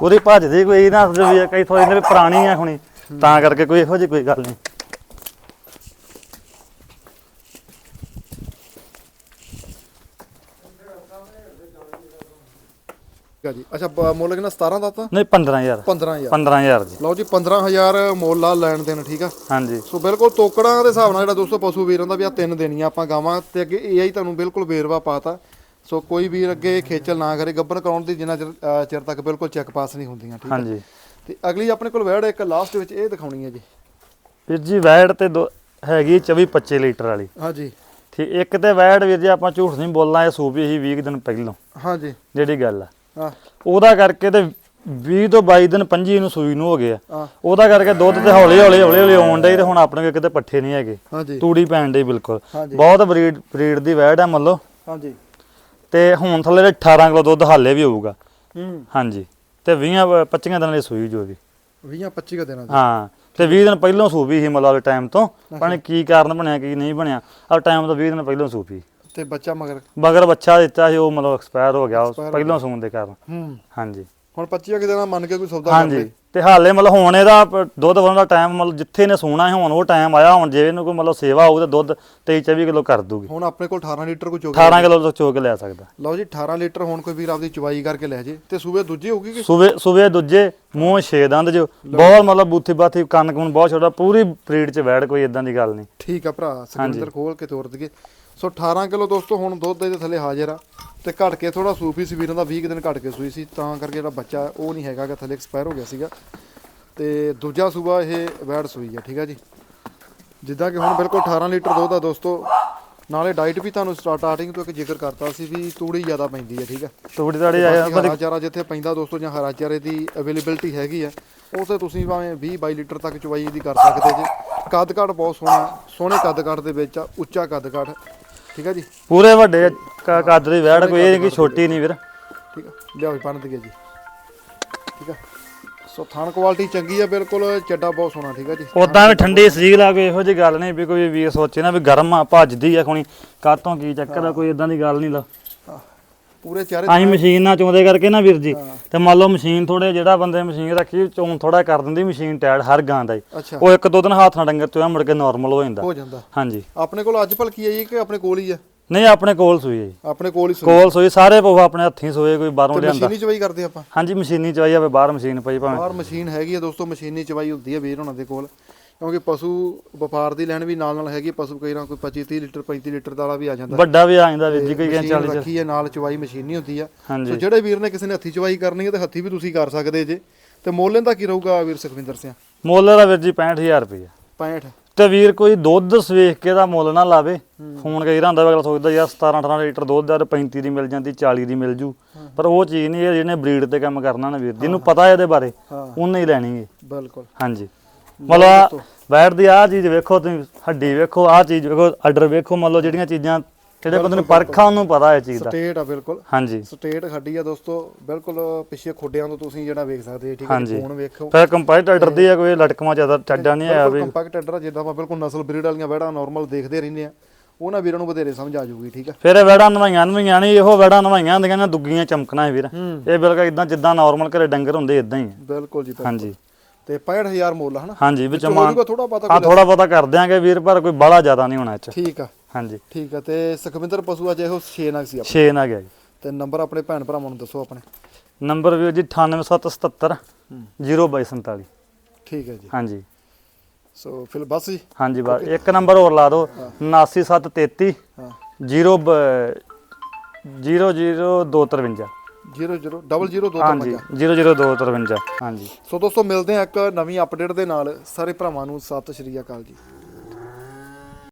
Speaker 2: ਪੂਰੀ ਭੱਜਦੀ ਕੋਈ ਇਹ ਨਾ ਸਮਝੋ ਵੀ ਕਈ ਥੋੜੀ ਨੇ ਪੁਰਾਣੀ ਆ ਹੁਣੀ। ਤਾਂ ਕਰਕੇ ਕੋਈ ਇਹੋ ਜਿਹੀ ਕੋਈ ਗੱਲ ਨਹੀਂ।
Speaker 1: ਠੀਕ ਆ ਜੀ। ਅੱਛਾ ਬ- ਮੁੱਲ ਕਿੰਨਾ? 17 ਦਾ ਤਾਂ?
Speaker 2: ਨਹੀਂ 15000
Speaker 1: 15000
Speaker 2: 15000 ਜੀ।
Speaker 1: ਲਓ ਜੀ 15000 ਮੁੱਲ ਆ ਲੈਣ ਦੇਣ ਠੀਕ ਆ?
Speaker 2: ਹਾਂਜੀ।
Speaker 1: ਸੋ ਬਿਲਕੁਲ ਤੋਕੜਾਂ ਦੇ ਹਿਸਾਬ ਨਾਲ ਜਿਹੜਾ ਦੋਸਤੋ ਪਸ਼ੂ ਵੀਰਾਂ ਦਾ ਵੀ ਆ ਤਿੰਨ ਦੇਣੀਆਂ ਆਪਾਂ ਗਾਵਾਂ ਤੇ ਅੱਗੇ ਇਹ ਹੀ ਤੁਹਾਨੂੰ ਬਿਲਕੁਲ ਵੇਰਵਾ ਪਾਤਾ। ਸੋ ਕੋਈ ਵੀਰ ਅੱਗੇ ਖੇਚਲ ਨਾ ਕਰੇ ਗੱਬਰ ਕਰਾਉਣ ਦੀ ਜਿੰਨਾ ਚਿਰ ਤੱਕ ਬਿਲਕੁਲ ਚੈੱਕ ਪਾਸ ਨਹੀਂ ਹੁੰਦੀਆਂ ਠੀਕ ਹੈ
Speaker 2: ਹਾਂਜੀ।
Speaker 1: ਤੇ ਅਗਲੀ ਆਪਣੇ ਕੋਲ ਵੈੜ ਇੱਕ ਲਾਸਟ ਵਿੱਚ ਇਹ ਦਿਖਾਉਣੀ ਹੈ ਜੀ।
Speaker 2: ਵੀਰ ਜੀ ਵੈੜ ਤੇ ਦੋ- ਹੈਗੀ 24 25 ਲੀਟਰ ਵਾਲੀ।
Speaker 1: ਹਾਂਜੀ।
Speaker 2: ਠੀਕ ਇੱਕ ਤੇ ਵੈੜ ਵੀਰ ਜੀ ਆਪਾਂ ਝੂਠ ਨਹੀਂ ਬੋਲਣਾ ਇਹ ਸੂਪੀ ਸੀ 20 ਕੁ ਦਿਨ ਪਹਿਲਾਂ
Speaker 1: ਹਾਂਜੀ।
Speaker 2: ਜਿਹੜੀ ਗੱਲ ਆ।
Speaker 1: ਹਾਂ।
Speaker 2: ਉਹਦਾ ਕਰਕੇ ਤੇ 20 ਤੋਂ 22 ਦਿਨ 25 ਨੂੰ ਸੂਈ ਨੂੰ ਹੋ ਗਏ ਆ।
Speaker 1: ਹਾਂ।
Speaker 2: ਉਹਦਾ ਕਰਕੇ ਦੁੱਧ ਤੇ ਹੌਲੀ ਹੌਲੀ ਹੌਲੀ ਹੌਲੀ ਆਉਣ ਡਈ ਤੇ ਹੁਣ ਆਪਣੇ ਕੋਲ ਕਿਤੇ ਪੱਠੇ ਨਹੀਂ ਹੈਗੇ।
Speaker 1: ਹਾਂਜੀ।
Speaker 2: ਤੂੜੀ ਪੈਣ ਡਈ ਬਿਲਕੁਲ।
Speaker 1: ਹਾਂਜੀ।
Speaker 2: ਬਹੁਤ ਬਰੀਡ ਬਰੀਡ ਦੀ ਵੈੜ ਆ ਮੰਨ ਲਓ
Speaker 1: ਹਾਂਜੀ।
Speaker 2: ਤੇ ਹੁਣ ਥੱਲੇ ਦੇ 18 ਕਿਲੋ ਦੁੱਧ ਹਾਲੇ ਵੀ ਹੋਊਗਾ।
Speaker 1: ਹੂੰ।
Speaker 2: ਹਾਂਜੀ। ਤੇ 20 25 ਦਿਨਾਂ ਦੀ ਸੂਈ ਜੋ ਵੀ।
Speaker 1: 20 25 ਕ ਦਿਨਾਂ ਦੀ।
Speaker 2: ਹਾਂ। ਤੇ 20 ਦਿਨ ਪਹਿਲਾਂ ਸੂਪੀ ਸੀ ਮਤਲਬ ਟਾਈਮ ਤੋਂ। ਪਾਣੀ ਕੀ ਕਾਰਨ ਬਣਿਆ ਕੀ ਨਹੀਂ ਬਣਿਆ। ਆ ਟਾਈਮ ਤੋਂ 20 ਦਿਨ ਪਹਿਲਾਂ ਸੂਪੀ
Speaker 1: ਤੇ ਬੱਚਾ ਮਗਰ?
Speaker 2: ਮਗਰ ਬੱਚਾ ਦਿੱਤਾ ਸੀ ਉਹ ਮਤਲਬ ਐਕਸਪਾਇਰ ਹੋ ਗਿਆ ਪਹਿਲਾਂ ਸੂਣ ਦੇ ਕਾਰਨ।
Speaker 1: ਹੂੰ।
Speaker 2: ਹਾਂਜੀ।
Speaker 1: ਹੁਣ 25 ਕ ਦਿਨਾਂ ਮੰਨ ਕੇ ਕੋਈ ਸੌਦਾ ਕਰ
Speaker 2: ਹਾਂਜੀ ਤੇ ਹਾਲੇ ਮਤਲਬ ਹੁਣ ਇਹਦਾ ਪ- ਦੁੱਧ ਵਧਣ ਦਾ ਟਾਈਮ ਮਤਲਬ ਜਿੱਥੇ ਨੇ ਸੋਣਾ ਹੈ ਹੁਣ ਉਹ ਟਾਈਮ ਆਇਆ ਹੁਣ ਜੇ ਇਹਨੂੰ ਕੋਈ ਮਤਲਬ ਸੇਵਾ ਹੋਊ ਤੇ ਦੁੱਧ 23 24 ਕਿਲੋ ਕਰ ਦੂਗੀ।
Speaker 1: ਹੁਣ ਆਪਣੇ ਕੋਲ 18 ਲੀਟਰ ਕੋ ਚੋਗ
Speaker 2: 18 ਕਿਲੋ ਤੋਂ ਚੋ ਕੇ ਲੈ ਸਕਦਾ।
Speaker 1: ਲਓ ਜੀ 18 ਲੀਟਰ ਹੁਣ ਕੋਈ ਵੀਰ ਆਪਦੀ ਚਵਾਈ ਕਰਕੇ ਲੈ ਜੇ। ਤੇ ਸੂਬੇ ਦੂਜੀ ਹੋਊਗੀ ਕਿ?
Speaker 2: ਸੂਵੇ ਸੂਵੇ ਦੂਜੇ ਮੂੰਹ ਛੇ ਦੰਦ ਜੋ। ਬਹੁਤ ਮਤਲਬ ਬੂਥੀ ਬਾਥੀ ਕੰਨ ਕੁਨ ਬਹੁਤ ਛੋਟਾ ਪੂਰੀ ਬਰੀਡ ਚ ਵੈੜ ਕੋਈ ਇਦਾਂ ਦੀ ਗੱਲ ਨਹੀਂ।
Speaker 1: ਠੀਕ ਆ ਭਰਾ ਸਿਕੰਦਰ ਖੋਲ ਕੇ ਤੋਰ ਦਈਏ। ਸੋ 18 ਕਿਲੋ ਦੋਸਤੋ ਹੁਣ ਦੁੱਧ ਦੇ ਥੱਲੇ ਹਾਜ਼ਰ ਆ ਤੇ ਘਟ ਕੇ ਥੋੜਾ ਸੂਫੀ ਸੀ ਵੀਰਾਂ ਦਾ 20 ਕੁ ਦਿਨ ਘਟ ਕੇ ਸੂਈ ਸੀ ਤਾਂ ਕਰਕੇ ਜਿਹੜਾ ਬੱਚਾ ਹੈ, ਉਹ ਨਹੀਂ ਹੈਗਾ ਕਿ ਥੱਲੇ ਐਕਸਪਾਇਰ ਹੋ ਗਿਆ ਸੀਗਾ। ਤੇ ਦੂਜਾ ਸੂਬਾ ਇਹ ਵੈੜ ਸੂਈ ਆ ਠੀਕ ਆ ਜੀ? ਜਿੱਦਾਂ ਕਿ ਹੁਣ ਬਿਲਕੁਲ 18 ਲੀਟਰ ਦੁੱਧ ਆ ਦੋਸਤੋ ਨਾਲੇ ਡਾਈਟ ਵੀ ਤੁਹਾਨੂੰ ਸਟਾਰਟਿੰਗ ਤੋਂ ਇੱਕ ਜ਼ਿਕਰ ਕਰਤਾ ਸੀ ਵੀ ਤੂੜੀ ਜ਼ਿਆਦਾ ਪੈਂਦੀ ਹੈ ਠੀਕ ਆ?
Speaker 2: ਤੂੜੀ ਤਾੜੀ ਆਇਆ
Speaker 1: ਹਰਾ ਚਾਰਾ ਜਿੱਥੇ ਪੈਂਦਾ ਦੋਸਤੋ ਜਾਂ ਹਰਾ ਚਾਰੇ ਦੀ ਅਵੇਲੇਬਿਲਟੀ ਹੈਗੀ ਆ ਉਸੇ ਤੁਸੀਂ ਭਾਵੇਂ 20 22 ਲੀਟਰ ਤੱਕ ਚਵਾਈ ਦੀ ਕਰ ਸਕਦੇ ਜੇ। ਕੱਦ ਕਾਠ ਬਹੁਤ ਸੋਹਣਾ ਸੋਹਣੇ ਕੱਦ ਕਾਠ ਦੇ ਵਿੱਚ ਆ ਉੱਚਾ ਕੱਦ ਕਾਠ ਠੀਕ ਆ ਜੀ?
Speaker 2: ਪੂਰੇ ਵੱਡੇ ਕ- ਕੱਦ ਦੀ ਵੈੜ ਕੋਈ ਇਹ ਕਿ ਛੋਟੀ ਨਹੀਂ ਵੀਰ।
Speaker 1: ਠੀਕ ਆ ਲਿਆਓ ਜੀ ਬੰਨ ਦਈਏ ਜੀ। ਠੀਕ ਆ। ਸੋ ਥਣ ਕੁਆਲਿਟੀ ਚੰਗੀ ਆ ਬਿਲਕੁਲ ਚੱਡਾ ਬਹੁਤ ਸੋਹਣਾ ਠੀਕ ਆ ਜੀ।
Speaker 2: ਉਦਾਂ ਵੀ ਠੰਡੀ ਸੀਲ ਲਾ ਕੋਈ ਇਹੋ ਜਿਹੀ ਗੱਲ ਨਹੀਂ ਵੀ ਕੋਈ ਵੀਰ ਸੋਚੇ ਨਾ ਵੀ ਗਰਮ ਆ ਭੱਜਦੀ ਆ ਖੁਣੀ ਕਾਤੋਂ ਕੀ ਚੱਕਰ ਆ ਕੋਈ ਇਦਾਂ ਦੀ ਗੱਲ ਨਹੀਂ ਲਾ।
Speaker 1: ਪੂਰੇ ਚਾਰੇ
Speaker 2: ਅਸੀਂ ਮਸ਼ੀਨ ਨਾਲ ਚੋਂਦੇ ਕਰਕੇ ਨਾ ਵੀਰ ਜੀ ਤੇ ਮੰਨ ਲਓ ਮਸ਼ੀਨ ਥੋੜੇ ਜਿਹੜਾ ਬੰਦੇ ਮਸ਼ੀਨ ਰੱਖੀ ਚੋਂ ਥੋੜਾ ਕਰ ਦਿੰਦੀ ਮਸ਼ੀਨ ਟਾਇਰ ਹਰ ਗਾਂ ਦਾ ਹੀ। ਉਹ ਇੱਕ ਦੋ ਦਿਨ ਹੱਥ ਨਾਲ ਡੰਗਰ ਚੋਇਆ ਮੁੜ ਕੇ ਨਾਰਮਲ ਹੋ ਜਾਂਦਾ।
Speaker 1: ਹੋ ਜਾਂਦਾ।
Speaker 2: ਹਾਂਜੀ।
Speaker 1: ਆਪਣੇ ਕੋਲ ਅੱਜ ਭਲਕੀ ਆ ਜੀ ਕਿ ਆਪਣੇ ਕੋਲ ਹੀ ਆ?
Speaker 2: ਨਹੀਂ ਆਪਣੇ ਕੋਲ ਸੂਈ ਹੈ ਜੀ।
Speaker 1: ਆਪਣੇ ਕੋਲ ਹੀ ਸੂਈ।
Speaker 2: ਕੋਲ ਸੂਈ ਸਾਰੇ ਪੋਹਾ ਆਪਣੇ ਹੱਥੀਂ ਸੋਏ ਕੋਈ ਬਾਹਰੋਂ ਲਿਆਂਦਾ।
Speaker 1: ਮਸ਼ੀਨੀ ਚਵਾਈ ਕਰਦੇ ਆਪਾਂ?
Speaker 2: ਹਾਂਜੀ ਮਸ਼ੀਨੀ ਚਵਾਈ ਆਵੇ ਬਾਹਰ ਮਸ਼ੀਨ ਪਈ ਭਾਵੇਂ।
Speaker 1: ਬਾਹਰ ਮਸ਼ੀਨ ਹੈਗੀ ਆ ਦੋਸਤੋ ਮਸ਼ੀਨੀ ਚਵਾਈ ਹੁੰਦੀ ਹੈ ਵੀਰ ਉਹਨਾਂ ਦੇ ਕੋਲ। ਕਿਉਂਕਿ ਪਸ਼ੂ ਵਪਾਰ ਦੀ ਲੈਣ ਵੀ ਨਾਲ ਨਾਲ ਹੈਗੀ ਪਸ਼ੂ ਕਈ ਨਾ ਕੋਈ 25 30 ਲੀਟਰ 35 ਲੀਟਰ ਵਾਲਾ ਵੀ ਆ ਜਾਂਦਾ।
Speaker 2: ਵੱਡਾ ਵੀ ਆ ਜਾਂਦਾ ਵੀਰ ਜੀ ਕੋਈ ਕਹਿੰਦਾ
Speaker 1: ਮਸ਼ੀਨ
Speaker 2: 40
Speaker 1: ਰੱਖੀ ਹੈ ਨਾਲ ਚਵਾਈ ਮਸ਼ੀਨੀ ਹੁੰਦੀ ਆ। ਸੋ ਜਿਹੜੇ ਵੀਰ ਨੇ ਕਿਸੇ ਨੇ ਹੱਥੀ ਚਵਾਈ ਕਰਨੀ ਹੈ ਤੇ ਹੱਥੀ ਵੀ ਤੁਸੀਂ ਕਰ ਸਕਦੇ ਜੇ। ਤੇ ਮੁੱਲ ਇਹਦਾ ਕੀ ਰਹੂਗਾ ਵੀਰ ਸੁਖਵਿੰਦਰ ਸਿੰਘ?
Speaker 2: ਮੁੱਲ ਦਾ ਵੀਰ ਜੀ 65000 ਰੁਪਏ
Speaker 1: 65
Speaker 2: ਤੇ ਵੀਰ ਕੋਈ ਦੁੱਧ ਸਵੇਖ ਕੇ ਦਾ ਮੁੱਲ ਨਾ ਲਾਵੇ। ਫੋਨ ਕਈ ਹੁੰਦਾ ਅਗਲਾ ਸੋਚਦਾ ਯਾਰ 17 18 ਲੀਟਰ ਦੁੱਧ ਤੇ 35 ਦੀ ਮਿਲ ਜਾਂਦੀ 40 ਦੀ ਮਿਲ ਜੂ। ਪਰ ਉਹ ਚੀਜ਼ ਨਹੀਂ ਹੈ ਜਿਹਨੇ ਬਰੀਡ ਤੇ ਕੰਮ ਕਰਨਾ ਨਾ ਵੀਰ। ਜਿਹਨੂੰ ਪਤਾ ਇਹਦੇ ਬਾਰੇ ਉਹਨੇ ਹੀ ਲੈਣੀ ਹੈ।
Speaker 1: ਬਿਲਕੁਲ।
Speaker 2: ਹਾਂਜੀ। ਮਤਲਬ ਬੈਠ ਦੀ ਆਹ ਚੀਜ਼ ਵੇਖੋ ਤੁਸੀਂ ਹੱਡੀ ਵੇਖੋ ਆਹ ਚੀਜ਼ ਵੇਖੋ ਆਰਡਰ ਵੇਖੋ ਮੰਨ ਲਓ ਜਿਹੜੀਆਂ ਚੀਜ਼ਾਂ ਜਿਹੜੇ ਬੰਦੇ ਨੂੰ ਪਰਖਾ ਉਹਨੂੰ ਪਤਾ ਇਹ ਚੀਜ਼ ਦਾ।
Speaker 1: ਸਟੇਟ ਆ ਬਿਲਕੁਲ।
Speaker 2: ਹਾਂਜੀ।
Speaker 1: ਸਟੇਟ ਖੱਡੀ ਆ ਦੋਸਤੋ ਬਿਲਕੁਲ ਪਿੱਛੇ ਖੋਡਿਆਂ ਤੋਂ ਤੁਸੀਂ ਜਿਹੜਾ ਵੇਖ ਸਕਦੇ ਹੋ ਠੀਕ ਹੈ। ਫੋਨ ਵੇਖੋ।
Speaker 2: ਫਿਰ ਕੰਪਾਈਟ ਆਰਡਰ ਦੀ ਆ ਕੋਈ ਲਟਕਮਾ ਜ਼ਿਆਦਾ ਚੱਡਾ ਨਹੀਂ ਆਇਆ ਵੀ।
Speaker 1: ਕੰਪੈਕਟ ਐਡਰ ਜਿੱਦਾਂ ਆਪਾਂ ਬਿਲਕੁਲ ਨਸਲ ਬਰੀਡ ਵਾਲੀਆਂ ਵੈੜਾਂ ਨਾਰਮਲ ਦੇਖਦੇ ਰਹਿੰਦੇ ਆ ਉਹਨਾਂ ਵੀਰਾਂ ਨੂੰ ਵਧੇਰੇ ਸਮਝ ਆ ਜਾਊਗੀ ਠੀਕ ਆ
Speaker 2: ਫਿਰ ਇਹ ਵੈੜਾਂ ਨਵਾਈਆਂ ਨਵਾਈਆਂ ਨਹੀਂ ਇਹੋ ਵੈੜਾਂ ਨਵਾਈਆਂ ਹੁੰਦੀਆਂ ਨੇ ਦੁੱਗੀਆਂ ਚਮਕਣਾ ਹੈ ਵੀਰ। ਇਹ ਬਿਲਕੁਲ ਇਦਾਂ ਜਿੱਦਾਂ ਨਾਰਮਲ ਘਰੇ ਡੰਗਰ ਹੁੰਦੇ ਇਦਾਂ ਹੀ
Speaker 1: ਬਿਲਕੁਲ ਜੀ।
Speaker 2: ਹਾਂਜੀ।
Speaker 1: ਤੇ 65000 ਮੁੱਲ ਹਨਾ?
Speaker 2: ਹਾਂਜੀ ਵਿੱਚ
Speaker 1: ਹੋ
Speaker 2: ਮਾਨ
Speaker 1: ਜਾਊਗਾ ਥੋੜਾ ਬਹੁਤਾ
Speaker 2: ਹਾਂ ਥੋੜਾ ਬਹੁਤਾ ਕਰ ਦਿਆਂਗੇ ਵੀਰ ਪਰ ਕੋਈ ਬਾਹਲਾ ਜ਼ਿਆਦਾ ਨਹੀਂ ਹੋਣਾ ਚ
Speaker 1: ਠੀਕ ਆ।
Speaker 2: ਹਾਂਜੀ।
Speaker 1: ਠੀਕ ਆ ਤੇ ਸੁਖਵਿੰਦਰ ਪਸ਼ੂ ਅੱਜ ਇਹੋ 6 ਨਗ ਸੀ ਆਪਣੇ।
Speaker 2: 6 ਨਾ ਗਿਆ ਜੀ।
Speaker 1: ਤੇ ਨੰਬਰ ਆਪਣੇ ਭੈਣ ਭਰਾਵਾਂ ਨੂੰ ਦੱਸੋ ਆਪਣੇ।
Speaker 2: ਨੰਬਰ ਵੀਰ ਜੀ 98777 0247
Speaker 1: ਠੀਕ ਹੈ ਜੀ।
Speaker 2: ਹਾਂਜੀ।
Speaker 1: ਸੋ ਫਿਰ ਬਸ ਜੀ।
Speaker 2: ਹਾਂਜੀ ਬਸ। ਇੱਕ ਨੰਬਰ ਹੋਰ ਲਾ ਦਿਓ। 99733
Speaker 1: ਹਾਂ।
Speaker 2: 0 00253
Speaker 1: 0 0 ਡਬਲ 0 2
Speaker 2: ਹਾਂਜੀ 00253 ਹਾਂਜੀ।
Speaker 1: ਸੋ ਦੋਸਤੋ ਮਿਲਦੇ ਆ ਇੱਕ ਨਵੀਂ ਅਪਡੇਟ ਦੇ ਨਾਲ। ਸਾਰੇ ਭਰਾਵਾਂ ਨੂੰ ਸਤਿ ਸ਼੍ਰੀ ਅਕਾਲ ਜੀ।